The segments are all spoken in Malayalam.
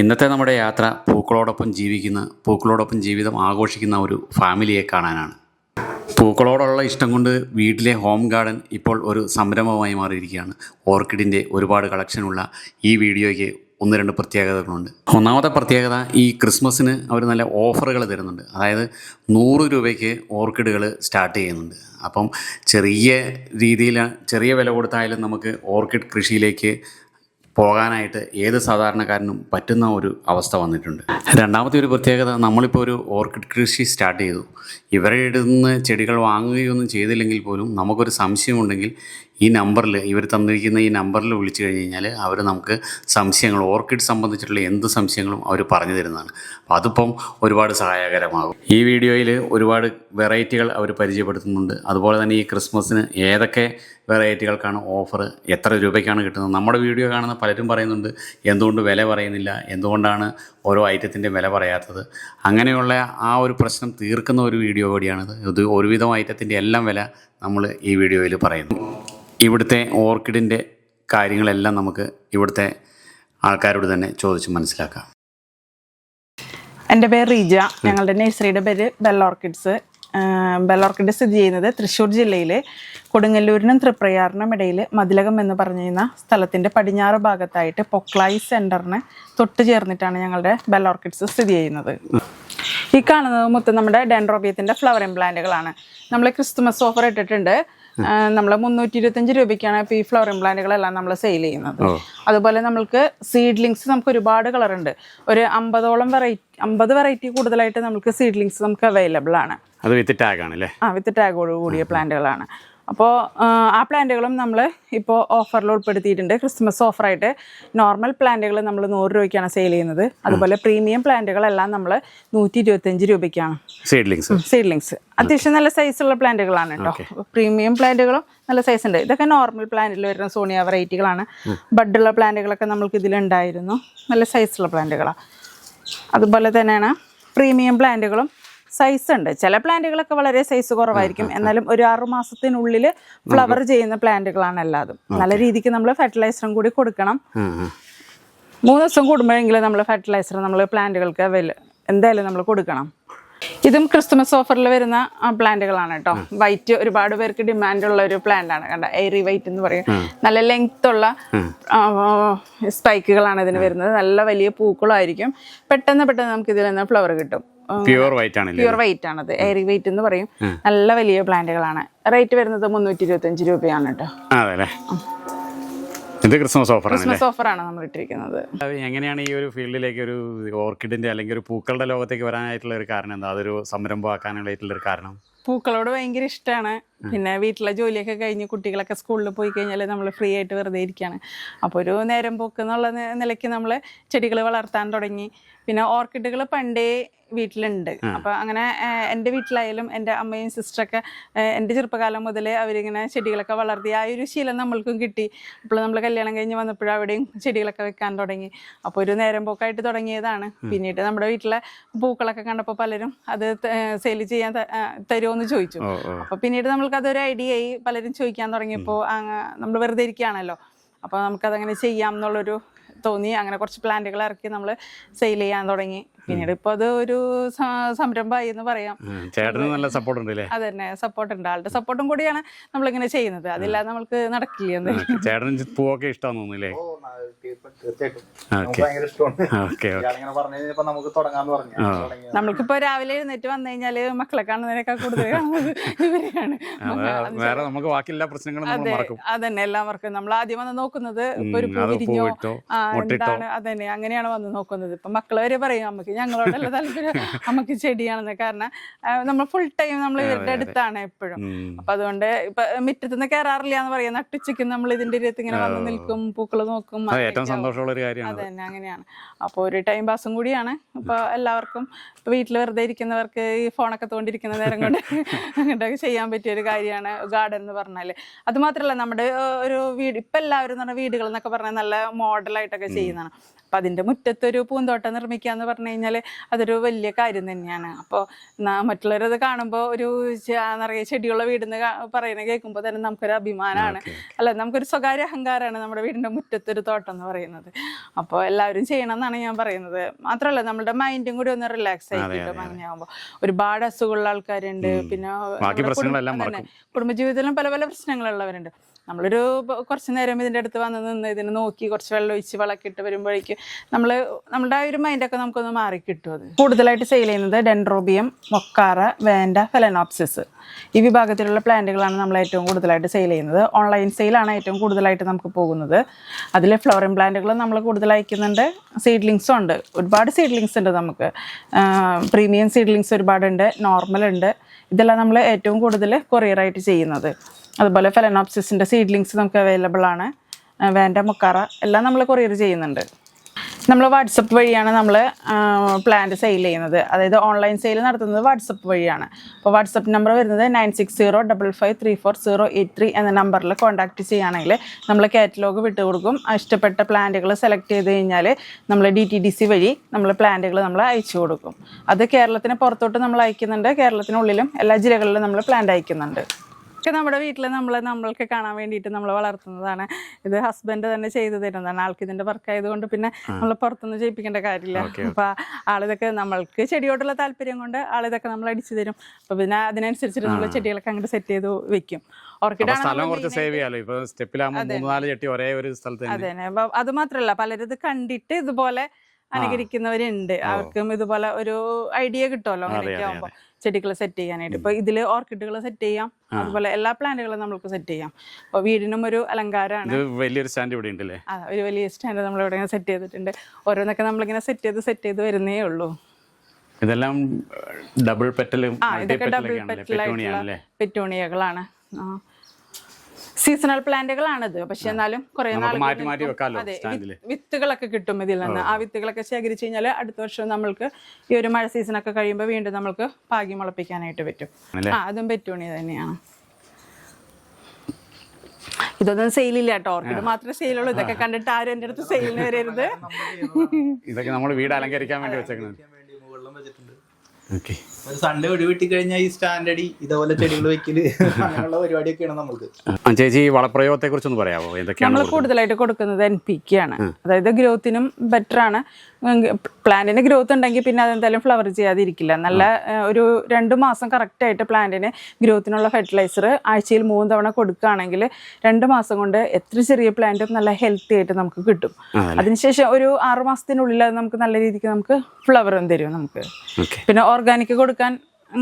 ഇന്നത്തെ നമ്മുടെ യാത്ര പൂക്കളോടൊപ്പം ജീവിക്കുന്ന പൂക്കളോടൊപ്പം ജീവിതം ആഘോഷിക്കുന്ന ഒരു ഫാമിലിയെ കാണാനാണ്. പൂക്കളോടുള്ള ഇഷ്ടം കൊണ്ട് വീട്ടിലെ ഹോം ഗാർഡൻ ഇപ്പോൾ ഒരു സംരംഭമായി മാറിയിരിക്കുകയാണ്. ഓർക്കിഡിന്റെ ഒരുപാട് കളക്ഷനുള്ള ഈ വീഡിയോയ്ക്ക് ഒന്ന് രണ്ട് പ്രത്യേകതകളുണ്ട്. ഒന്നാമത്തെ പ്രത്യേകത ഈ ക്രിസ്മസിന് അവർ നല്ല ഓഫറുകൾ തരുന്നുണ്ട്. അതായത് നൂറ് രൂപയ്ക്ക് ഓർക്കിഡുകൾ സ്റ്റാർട്ട് ചെയ്യുന്നുണ്ട്. അപ്പം ചെറിയ രീതിയിൽ ചെറിയ വില കൊടുത്തായാലും നമുക്ക് ഓർക്കിഡ് കൃഷിയിലേക്ക് പോകാനായിട്ട് ഏത് സാധാരണക്കാരനും പറ്റുന്ന ഒരു അവസ്ഥ വന്നിട്ടുണ്ട്. രണ്ടാമത്തെ ഒരു പ്രത്യേകത നമ്മളിപ്പോൾ ഒരു ഓർക്കിഡ് കൃഷി സ്റ്റാർട്ട് ചെയ്തു. ഇവരുടെ നിന്ന് ചെടികൾ വാങ്ങുകയൊന്നും ചെയ്തില്ലെങ്കിൽ പോലും നമുക്കൊരു സംശയമുണ്ടെങ്കിൽ ഈ നമ്പറിൽ ഇവർ തന്നിരിക്കുന്ന ഈ നമ്പറിൽ വിളിച്ചു കഴിഞ്ഞ് കഴിഞ്ഞാൽ അവർ നമുക്ക് സംശയങ്ങൾ ഓർക്കിഡ് സംബന്ധിച്ചിട്ടുള്ള എന്ത് സംശയങ്ങളും അവർ പറഞ്ഞു തരുന്നതാണ്. അപ്പോൾ അതിപ്പം ഒരുപാട് സഹായകരമാകും. ഈ വീഡിയോയിൽ ഒരുപാട് വെറൈറ്റികൾ അവർ പരിചയപ്പെടുത്തുന്നുണ്ട്. അതുപോലെ തന്നെ ഈ ക്രിസ്മസിന് ഏതൊക്കെ വെറൈറ്റികൾക്കാണ് ഓഫർ. എത്ര രൂപയ്ക്കാണ് കിട്ടുന്നത്? നമ്മുടെ വീഡിയോ കാണുന്ന പലരും പറയുന്നുണ്ട് എന്തുകൊണ്ട് വില പറയുന്നില്ല? എന്തുകൊണ്ടാണ് ഓരോ ഐറ്റത്തിന്റെ വില പറയാത്തത്? അങ്ങനെയുള്ള ആ ഒരു പ്രശ്നം തീർക്കുന്ന ഒരു വീഡിയോ കൂടിയാണിത്. ഇത് ഒരുവിധം ഐറ്റത്തിന്റെ എല്ലാം വില നമ്മൾ ഈ വീഡിയോയിൽ പറയുന്നു. ഇവിടുത്തെ ഓർക്കിഡിന്റെ കാര്യങ്ങളെല്ലാം നമുക്ക് ഇവിടുത്തെ ആൾക്കാരോട് തന്നെ ചോദിച്ച് മനസ്സിലാക്കാം. എന്റെ പേര് റീജ. ഞങ്ങളുടെ നഴ്സറിയുടെ പേര് ബെൽ ഓർക്കിഡ്സ്. ബെൽ ഓർക്കിഡ് സ്ഥിതി ചെയ്യുന്നത് തൃശ്ശൂർ ജില്ലയിലെ കൊടുങ്ങല്ലൂരിനും തൃപ്രയാറിനും ഇടയിൽ മതിലകം എന്ന് പറഞ്ഞിരുന്ന സ്ഥലത്തിന്റെ പടിഞ്ഞാറ് ഭാഗത്തായിട്ട് പൊക്ലായി സെന്ററിന് തൊട്ട് ചേർന്നിട്ടാണ് ഞങ്ങളുടെ ബെൽ ഓർക്കിഡ്സ് സ്ഥിതി ചെയ്യുന്നത്. ഈ കാണുന്നത് മൊത്തം നമ്മുടെ ഡെൻഡ്രോബിയത്തിന്റെ ഫ്ലവർ പ്ലാന്റുകളാണ്. നമ്മൾ ക്രിസ്തുമസ് ഓഫർ ഇട്ടിട്ടുണ്ട്. നമ്മൾ മുന്നൂറ്റി ഇരുപത്തഞ്ച് രൂപയ്ക്കാണ് ഇപ്പോൾ ഈ ഫ്ലവറിംഗ് പ്ലാന്റുകളെല്ലാം നമ്മൾ സെയിൽ ചെയ്യുന്നത്. അതുപോലെ നമ്മൾക്ക് സീഡ്ലിങ്സ് നമുക്ക് ഒരുപാട് കളർ ഉണ്ട്. ഒരു അമ്പതോളം വെറൈറ്റി അമ്പത് വെറൈറ്റി കൂടുതലായിട്ട് നമുക്ക് സീഡ്ലിങ്സ് നമുക്ക് അവൈലബിൾ ആണ്. അത് വിത്ത് ടാഗാണ് അല്ലേ ആ വിത്ത് ടാഗോട് കൂടിയ പ്ലാന്റുകളാണ് അപ്പോൾ ആ പ്ലാന്റുകളും നമ്മൾ ഇപ്പോൾ ഓഫറിൽ ഉൾപ്പെടുത്തിയിട്ടുണ്ട്. ക്രിസ്മസ് ഓഫറായിട്ട് നോർമൽ പ്ലാന്റുകൾ നമ്മൾ നൂറ് രൂപയ്ക്കാണ് സെയിൽ ചെയ്യുന്നത്. അതുപോലെ പ്രീമിയം പ്ലാന്റുകളെല്ലാം നമ്മൾ നൂറ്റി ഇരുപത്തഞ്ച് രൂപയ്ക്കാണ് സീഡ്ലിങ്സ് സീഡ്ലിങ്സ് അത്യാവശ്യം നല്ല സൈസുള്ള പ്ലാന്റുകളാണ് കേട്ടോ. പ്രീമിയം പ്ലാന്റുകളും നല്ല സൈസ് ഉണ്ട്. ഇതൊക്കെ നോർമൽ പ്ലാന്റിൽ വരുന്ന സോണിയ വെറൈറ്റികളാണ്. ബഡുള്ള പ്ലാന്റുകളൊക്കെ നമ്മൾക്ക് ഇതിലുണ്ടായിരുന്നു നല്ല സൈസുള്ള പ്ലാന്റുകളാണ് അതുപോലെ തന്നെയാണ് പ്രീമിയം പ്ലാന്റുകളും സൈസ് ഉണ്ട്. ചില പ്ലാന്റുകളൊക്കെ വളരെ സൈസ് കുറവായിരിക്കും. എന്നാലും ഒരു ആറു മാസത്തിനുള്ളിൽ ഫ്ലവർ ചെയ്യുന്ന പ്ലാന്റുകളാണ് എല്ലാതും. നല്ല രീതിക്ക് നമ്മൾ ഫെർട്ടിലൈസറും കൂടി കൊടുക്കണം. മൂന്ന് ദിവസം കൂടുമ്പോഴെങ്കിലും നമ്മൾ ഫെർട്ടിലൈസർ നമ്മൾ പ്ലാന്റുകൾക്ക് എന്തായാലും നമ്മൾ കൊടുക്കണം. ഇതും ക്രിസ്മസ് ഓഫറിൽ വരുന്ന പ്ലാന്റുകളാണ് കേട്ടോ വൈറ്റ് ഒരുപാട് പേർക്ക് ഡിമാൻഡ് ഉള്ള ഒരു പ്ലാന്റ് ആണ്. കണ്ട എയറി വൈറ്റ് എന്ന് പറയും. നല്ല ലെങ്ത് ഉള്ള സ്പൈക്കുകളാണ് ഇതിന് വരുന്നത്. നല്ല വലിയ പൂക്കളായിരിക്കും. പെട്ടെന്ന് പെട്ടെന്ന് നമുക്ക് ഇതിൽ നിന്ന് ഫ്ലവർ കിട്ടും. പ്യുവർ വൈറ്റ് ആണ് പ്യുവർ വൈറ്റ് ആണത്. എയറി വൈറ്റ് എന്ന് പറയും. നല്ല വലിയ പ്ലാന്റുകളാണ്. റേറ്റ് വരുന്നത് മുന്നൂറ്റി ഇരുപത്തി അഞ്ച് രൂപയാണ് കേട്ടോ. അതെ ഇത് ക്രിസ്മസ് ഓഫർ ക്രിസ്മസ് ഓഫറാണ് നമ്മൾ ഇട്ടിരിക്കുന്നത്. എങ്ങനെയാണ് ഈ ഒരു ഫീൽഡിലേക്ക് ഒരു ഓർക്കിഡിന്റെ അല്ലെങ്കിൽ ഒരു പൂക്കളുടെ ലോകത്തേക്ക് വരാനായിട്ടുള്ള ഒരു കാരണം എന്താ? അതൊരു സംരംഭമാക്കാനായിട്ടുള്ള ഒരു കാരണം? പൂക്കളോട് ഭയങ്കര ഇഷ്ടമാണ് പിന്നെ വീട്ടിലെ ജോലിയൊക്കെ കഴിഞ്ഞ് കുട്ടികളൊക്കെ സ്കൂളിൽ പോയി കഴിഞ്ഞാൽ നമ്മൾ ഫ്രീ ആയിട്ട് വെറുതെ ഇരിക്കുകയാണ് അപ്പോൾ ഒരു നേരം പോക്ക് എന്നുള്ള നിലയ്ക്ക് നമ്മൾ ചെടികൾ വളർത്താൻ തുടങ്ങി. പിന്നെ ഓർക്കിഡുകൾ പണ്ടേ വീട്ടിലുണ്ട്. അപ്പൊ അങ്ങനെ എന്റെ വീട്ടിലായാലും എന്റെ അമ്മയും സിസ്റ്ററൊക്കെ എന്റെ ചെറുപ്പകാലം മുതലേ അവരിങ്ങനെ ചെടികളൊക്കെ വളർത്തി ആ ഒരു ശീലം നമ്മൾക്കും കിട്ടി. അപ്പോൾ നമ്മൾ കല്യാണം കഴിഞ്ഞ് വന്നപ്പോഴും അവിടെയും ചെടികളൊക്കെ വെക്കാൻ തുടങ്ങി. അപ്പോൾ ഒരു നേരം പോക്കായിട്ട് തുടങ്ങിയതാണ്. പിന്നീട് നമ്മുടെ വീട്ടിലെ പൂക്കളൊക്കെ കണ്ടപ്പോൾ പലരും അത് സെയിൽ ചെയ്യാൻ തരുമോ എന്ന് ചോദിച്ചു. അപ്പൊ പിന്നീട് നമ്മൾക്ക് അതൊരു ഐഡിയ ആയി പലരും ചോദിക്കാൻ തുടങ്ങിയപ്പോൾ നമ്മൾ വെറുതെ ഇരിക്കുകയാണല്ലോ. അപ്പോൾ നമുക്കതങ്ങനെ ചെയ്യാം എന്നുള്ളൊരു തോന്നി. അങ്ങനെ കുറച്ച് പ്ലാന്റുകൾ ഇറക്കി നമ്മൾ സെയിൽ ചെയ്യാൻ തുടങ്ങി. പിന്നീട് ഇപ്പൊ അത് ഒരു സംരംഭമായി എന്ന് പറയാം. ചേട്ടന് നല്ല സപ്പോർട്ട് ഉണ്ട് അല്ലേ അത് തന്നെ സപ്പോർട്ട് ഉണ്ട്. ആളുടെ സപ്പോർട്ടും കൂടിയാണ് നമ്മൾ ഇങ്ങനെ ചെയ്യുന്നത്. അതില്ലാതെ നമ്മൾക്ക് നടക്കില്ല ചേട്ടൻ ചേട്ടന് പൂവൊക്കെ ഇഷ്ടമാണെന്ന് തോന്നുന്നില്ലേ നമ്മൾക്കിപ്പോ. രാവിലെ എഴുന്നേറ്റ് വന്നു കഴിഞ്ഞാൽ മക്കളെ കാണുന്നതിനേക്കാൾ കൂടുതൽ ഇവരെയാണ്. വേറെ നമുക്ക് ബാക്കിയെല്ലാ പ്രശ്നങ്ങളും അതന്നെ. എല്ലാവർക്കും നമ്മൾ ആദ്യം വന്ന് നോക്കുന്നത് ഒരു പൂ വിരിഞ്ഞോ പൂവിട്ടോ? ആ, എന്താണ്? അതന്നെ. അങ്ങനെയാണ് വന്ന് നോക്കുന്നത്. ഇപ്പൊ മക്കൾ വരെ പറയും നമുക്ക് ഞങ്ങളോടല്ല താല്പര്യം നമുക്ക് ചെടിയാണെന്ന്. കാരണം നമ്മൾ ഫുൾ ടൈം നമ്മൾ ഇവരുടെ അടുത്താണ് എപ്പോഴും. അപ്പൊ അതുകൊണ്ട് ഇപ്പൊ മുറ്റത്തുനിന്ന് കയറാറില്ല എന്ന് പറയാം. നട്ടുച്ചയ്ക്ക് നമ്മൾ ഇതിന്റെ ഇരുത്ത് ഇങ്ങനെ വന്ന് നിൽക്കും പൂക്കൾ നോക്കും അതെ ഏറ്റവും സന്തോഷമുള്ള ഒരു കാര്യമാണ്. അതന്നെ അങ്ങനെയാണ്. അപ്പൊ ഒരു ടൈം പാസും കൂടിയാണ്. ഇപ്പൊ എല്ലാവർക്കും ഇപ്പൊ വീട്ടിൽ വെറുതെ ഇരിക്കുന്നവർക്ക് ഈ ഫോണൊക്കെ തോണ്ടിരിക്കുന്ന നേരം കൊണ്ട് അങ്ങോട്ടൊക്കെ ചെയ്യാൻ പറ്റിയ ഒരു കാര്യമാണ് ഗാർഡൻ എന്ന് പറഞ്ഞാൽ. അത് മാത്രമല്ല നമ്മുടെ ഒരു വീട് ഇപ്പൊ എല്ലാവരും നമ്മുടെ വീടുകൾ എന്നൊക്കെ പറഞ്ഞാൽ നല്ല മോഡലായിട്ടൊക്കെ ചെയ്യുന്നതാണ്. അപ്പം അതിന്റെ മുറ്റത്തൊരു പൂന്തോട്ടം നിർമ്മിക്കുക എന്ന് പറഞ്ഞു കഴിഞ്ഞാൽ അതൊരു വലിയ കാര്യം തന്നെയാണ്. അപ്പോൾ മറ്റുള്ളവരത് കാണുമ്പോൾ ഒരു നിറയെ ചെടിയുള്ള വീടെന്ന് പറയുന്നത് കേൾക്കുമ്പോൾ തന്നെ നമുക്കൊരു അഭിമാനമാണ് അല്ല നമുക്കൊരു സ്വകാര്യ അഹങ്കാരമാണ് നമ്മുടെ വീടിന്റെ മുറ്റത്തൊരു തോട്ടം എന്ന് പറയുന്നത്. അപ്പോൾ എല്ലാവരും ചെയ്യണം എന്നാണ് ഞാൻ പറയുന്നത്. മാത്രമല്ല നമ്മുടെ മൈൻഡും കൂടി ഒന്ന് റിലാക്സ് ആയിട്ട് അങ്ങനെയാകുമ്പോൾ ഒരുപാട് അസുഖമുള്ള ആൾക്കാരുണ്ട്. പിന്നെ. കുടുംബജീവിതത്തിലും പല പല പ്രശ്നങ്ങളുള്ളവരുണ്ട്. നമ്മളൊരു കുറച്ച് നേരം ഇതിന്റെ അടുത്ത് വന്ന് നിന്ന് ഇതിനെ നോക്കി കുറച്ച് വെള്ളം ഒഴിച്ച് വളക്കിട്ട് വരുമ്പോഴേക്കും നമ്മൾ നമ്മുടെ ആ ഒരു മൈൻഡൊക്കെ നമുക്കൊന്ന് മാറി കിട്ടും അത്. കൂടുതലായിട്ട് സെയിൽ ചെയ്യുന്നത് ഡെൻഡ്രോബിയം മൊക്കാറ വേൻഡ ഫെലനോപ്സിസ് ഈ വിഭാഗത്തിലുള്ള പ്ലാന്റുകളാണ് നമ്മൾ ഏറ്റവും കൂടുതലായിട്ട് സെയിൽ ചെയ്യുന്നത്. ഓൺലൈൻ സെയിലാണ് ഏറ്റവും കൂടുതലായിട്ട് നമുക്ക് പോകുന്നത്. അതിൽ ഫ്ലോറിൻ പ്ലാന്റുകൾ നമ്മൾ കൂടുതൽ അയക്കുന്നുണ്ട്. സീഡ്ലിങ്സും ഉണ്ട്. ഒരുപാട് സീഡ്ലിങ്സ് ഉണ്ട് നമുക്ക്. പ്രീമിയം സീഡ്ലിങ്സ് ഒരുപാടുണ്ട്. നോർമൽ ഉണ്ട്. ഇതെല്ലാം നമ്മൾ ഏറ്റവും കൂടുതൽ കൊറിയറായിട്ട് ചെയ്യുന്നത്. അതുപോലെ ഫെലനോപ്സിസിന്റെ സീഡ്ലിങ്സ് നമുക്ക് അവൈലബിൾ ആണ്. വേണ്ട മുക്കാറ എല്ലാം നമ്മൾ കൊറിയർ ചെയ്യുന്നുണ്ട്. നമ്മൾ വാട്സപ്പ് വഴിയാണ് നമ്മൾ പ്ലാന്റ് സെയിൽ ചെയ്യുന്നത്. അതായത് ഓൺലൈൻ സെയിൽ നടത്തുന്നത് വാട്സപ്പ് വഴിയാണ്. അപ്പോൾ വാട്സപ്പ് നമ്പർ വരുന്നത് nine six zero double five three four zero eight three എന്ന നമ്പറിൽ കോൺടാക്റ്റ് ചെയ്യുകയാണെങ്കിൽ നമ്മൾ കാറ്റലോഗ് വിട്ടുകൊടുക്കും. കൊടുക്കും ഇഷ്ടപ്പെട്ട പ്ലാന്റുകൾ സെലക്ട് ചെയ്ത് കഴിഞ്ഞാൽ നമ്മൾ ഡി ടി ഡി സി വഴി നമ്മൾ പ്ലാന്റുകൾ നമ്മൾ അയച്ചു കൊടുക്കും. അത് കേരളത്തിന് പുറത്തോട്ട് നമ്മൾ അയക്കുന്നുണ്ട്. കേരളത്തിനുള്ളിലും എല്ലാ ജില്ലകളിലും നമ്മൾ പ്ലാന്റ് അയക്കുന്നുണ്ട്. ഒക്കെ നമ്മുടെ വീട്ടിൽ നമ്മൾ നമ്മൾക്ക് കാണാൻ വേണ്ടിയിട്ട് നമ്മൾ വളർത്തുന്നതാണ്. ഇത് ഹസ്ബൻഡ് തന്നെ ചെയ്തു തരുന്നതാണ്. ആൾക്ക് ഇതിന്റെ വർക്ക് ആയതുകൊണ്ട് പിന്നെ നമ്മൾ പുറത്തുനിന്ന് ചെയ്യിപ്പിക്കേണ്ട കാര്യമില്ല. അപ്പൊ ആളിതൊക്കെ നമ്മൾക്ക് ചെടിയോടുള്ള താല്പര്യം കൊണ്ട് ആളിതൊക്കെ നമ്മൾ അടിച്ചു തരും. അപ്പൊ പിന്നെ അതിനനുസരിച്ചിട്ട് നമ്മൾ ചെടികളൊക്കെ അങ്ങോട്ട് സെറ്റ് ചെയ്ത് വെക്കും. സ്ഥലം കുറച്ച് സേവ് ചെയ്യാലോ? ഇപ്പൊ സ്റ്റെപ്പിലാകുമ്പോൾ മൂന്നാൽ നാല് ചട്ടി ഒരേ ഒരു സ്ഥലത്ത് അതെ അത് മാത്രല്ല പലരും ഇത് കണ്ടിട്ട് ഇതുപോലെ അനുകരിക്കുന്നവരുണ്ട്. അവർക്കും ഇതുപോലെ ഒരു ഐഡിയ കിട്ടുമല്ലോ അങ്ങനെയൊക്കെ ആകുമ്പോൾ ചെടികൾ സെറ്റ് ചെയ്യാനായിട്ട്. ഇപ്പൊ ഇതിൽ ഓർക്കിഡുകൾ സെറ്റ് ചെയ്യാം. അതുപോലെ എല്ലാ പ്ലാന്റുകളും നമുക്ക് സെറ്റ് ചെയ്യാം. അപ്പൊ വീടിനും ഒരു അലങ്കാരമാണ്. വലിയൊരു സ്റ്റാൻഡ് ഇവിടെ ഉണ്ടല്ലേ? ഒരു വലിയ സ്റ്റാൻഡ് നമ്മൾ ഇവിടെ സെറ്റ് ചെയ്തിട്ടുണ്ട്. ഓരോന്നൊക്കെ നമ്മളിങ്ങനെ സെറ്റ് ചെയ്ത് സെറ്റ് ചെയ്ത് വരുന്നേ ഉള്ളൂ. ഇതെല്ലാം ഡബിൾ പെറ്റലും ആ ഇതൊക്കെ ഡബിൾ പെറ്റലായിട്ടുള്ള പെറ്റോണിയാണല്ലേ പെറ്റോണിയകളാണ് സീസണൽ പ്ലാന്റുകളാണിത് പക്ഷെ എന്നാലും കുറെ നമുക്ക് നാൾ അതെ വിത്തുകളൊക്കെ കിട്ടും ഇതിൽ നിന്ന് ആ വിത്തുകളൊക്കെ ശേഖരിച്ചു കഴിഞ്ഞാൽ അടുത്ത വർഷം നമ്മൾക്ക് ഈ ഒരു മഴ സീസണൊക്കെ കഴിയുമ്പോൾ വീണ്ടും നമ്മൾക്ക് പാകി മുളപ്പിക്കാനായിട്ട് പറ്റും? ആ അതും പെറ്റൂണി തന്നെയാണ്. ഇതൊന്നും സെയിലില്ല കേട്ടോ. ഓർക്കിഡ് മാത്രമേ സെയിലുള്ളൂ ഇതൊക്കെ കണ്ടിട്ട് ആരും എന്റെ അടുത്ത് സെയിലിന് വരരുത്. ഇതൊക്കെ നമ്മൾ വീട് അലങ്കരിക്കാൻ വേണ്ടി വെച്ചേക്കുന്നത് ഒരു സൺഡേ ഒഴിവിട്ടി വെട്ടി കഴിഞ്ഞാൽ ഈ സ്റ്റാൻഡടി ഇതേപോലെ ചെടികൾ വെക്കൽ അങ്ങനെയുള്ള പരിപാടിയൊക്കെയാണ് നമ്മൾക്ക്. ചേച്ചി വളപ്രയോഗത്തെ കുറിച്ചൊന്ന് പറയാമോ എന്തൊക്കെയാണ് നമ്മൾ കൂടുതലായിട്ട് കൊടുക്കുന്നത് എൻ പി കെ ആണ്. അതായത് ഗ്രോത്തിനും ബെറ്റർ ആണ് പ്ലാന്റിന് ഗ്രോത്ത് ഉണ്ടെങ്കിൽ പിന്നെ അതെന്തായാലും ഫ്ലവർ ചെയ്യാതിരിക്കില്ല. നല്ല ഒരു രണ്ട് മാസം കറക്റ്റ് ആയിട്ട് പ്ലാന്റിന് ഗ്രോത്തിനുള്ള ഫെർട്ടിലൈസർ ആഴ്ചയിൽ മൂന്ന് തവണ കൊടുക്കുകയാണെങ്കിൽ രണ്ട് മാസം കൊണ്ട് എത്ര ചെറിയ പ്ലാന്റും നല്ല ഹെൽത്തി ആയിട്ട് നമുക്ക് കിട്ടും. അതിനുശേഷം ഒരു ആറ് മാസത്തിനുള്ളിൽ അത് നമുക്ക് നല്ല രീതിക്ക് നമുക്ക് ഫ്ലവറും തരും നമുക്ക്. പിന്നെ ഓർഗാനിക് കൊടുക്കാൻ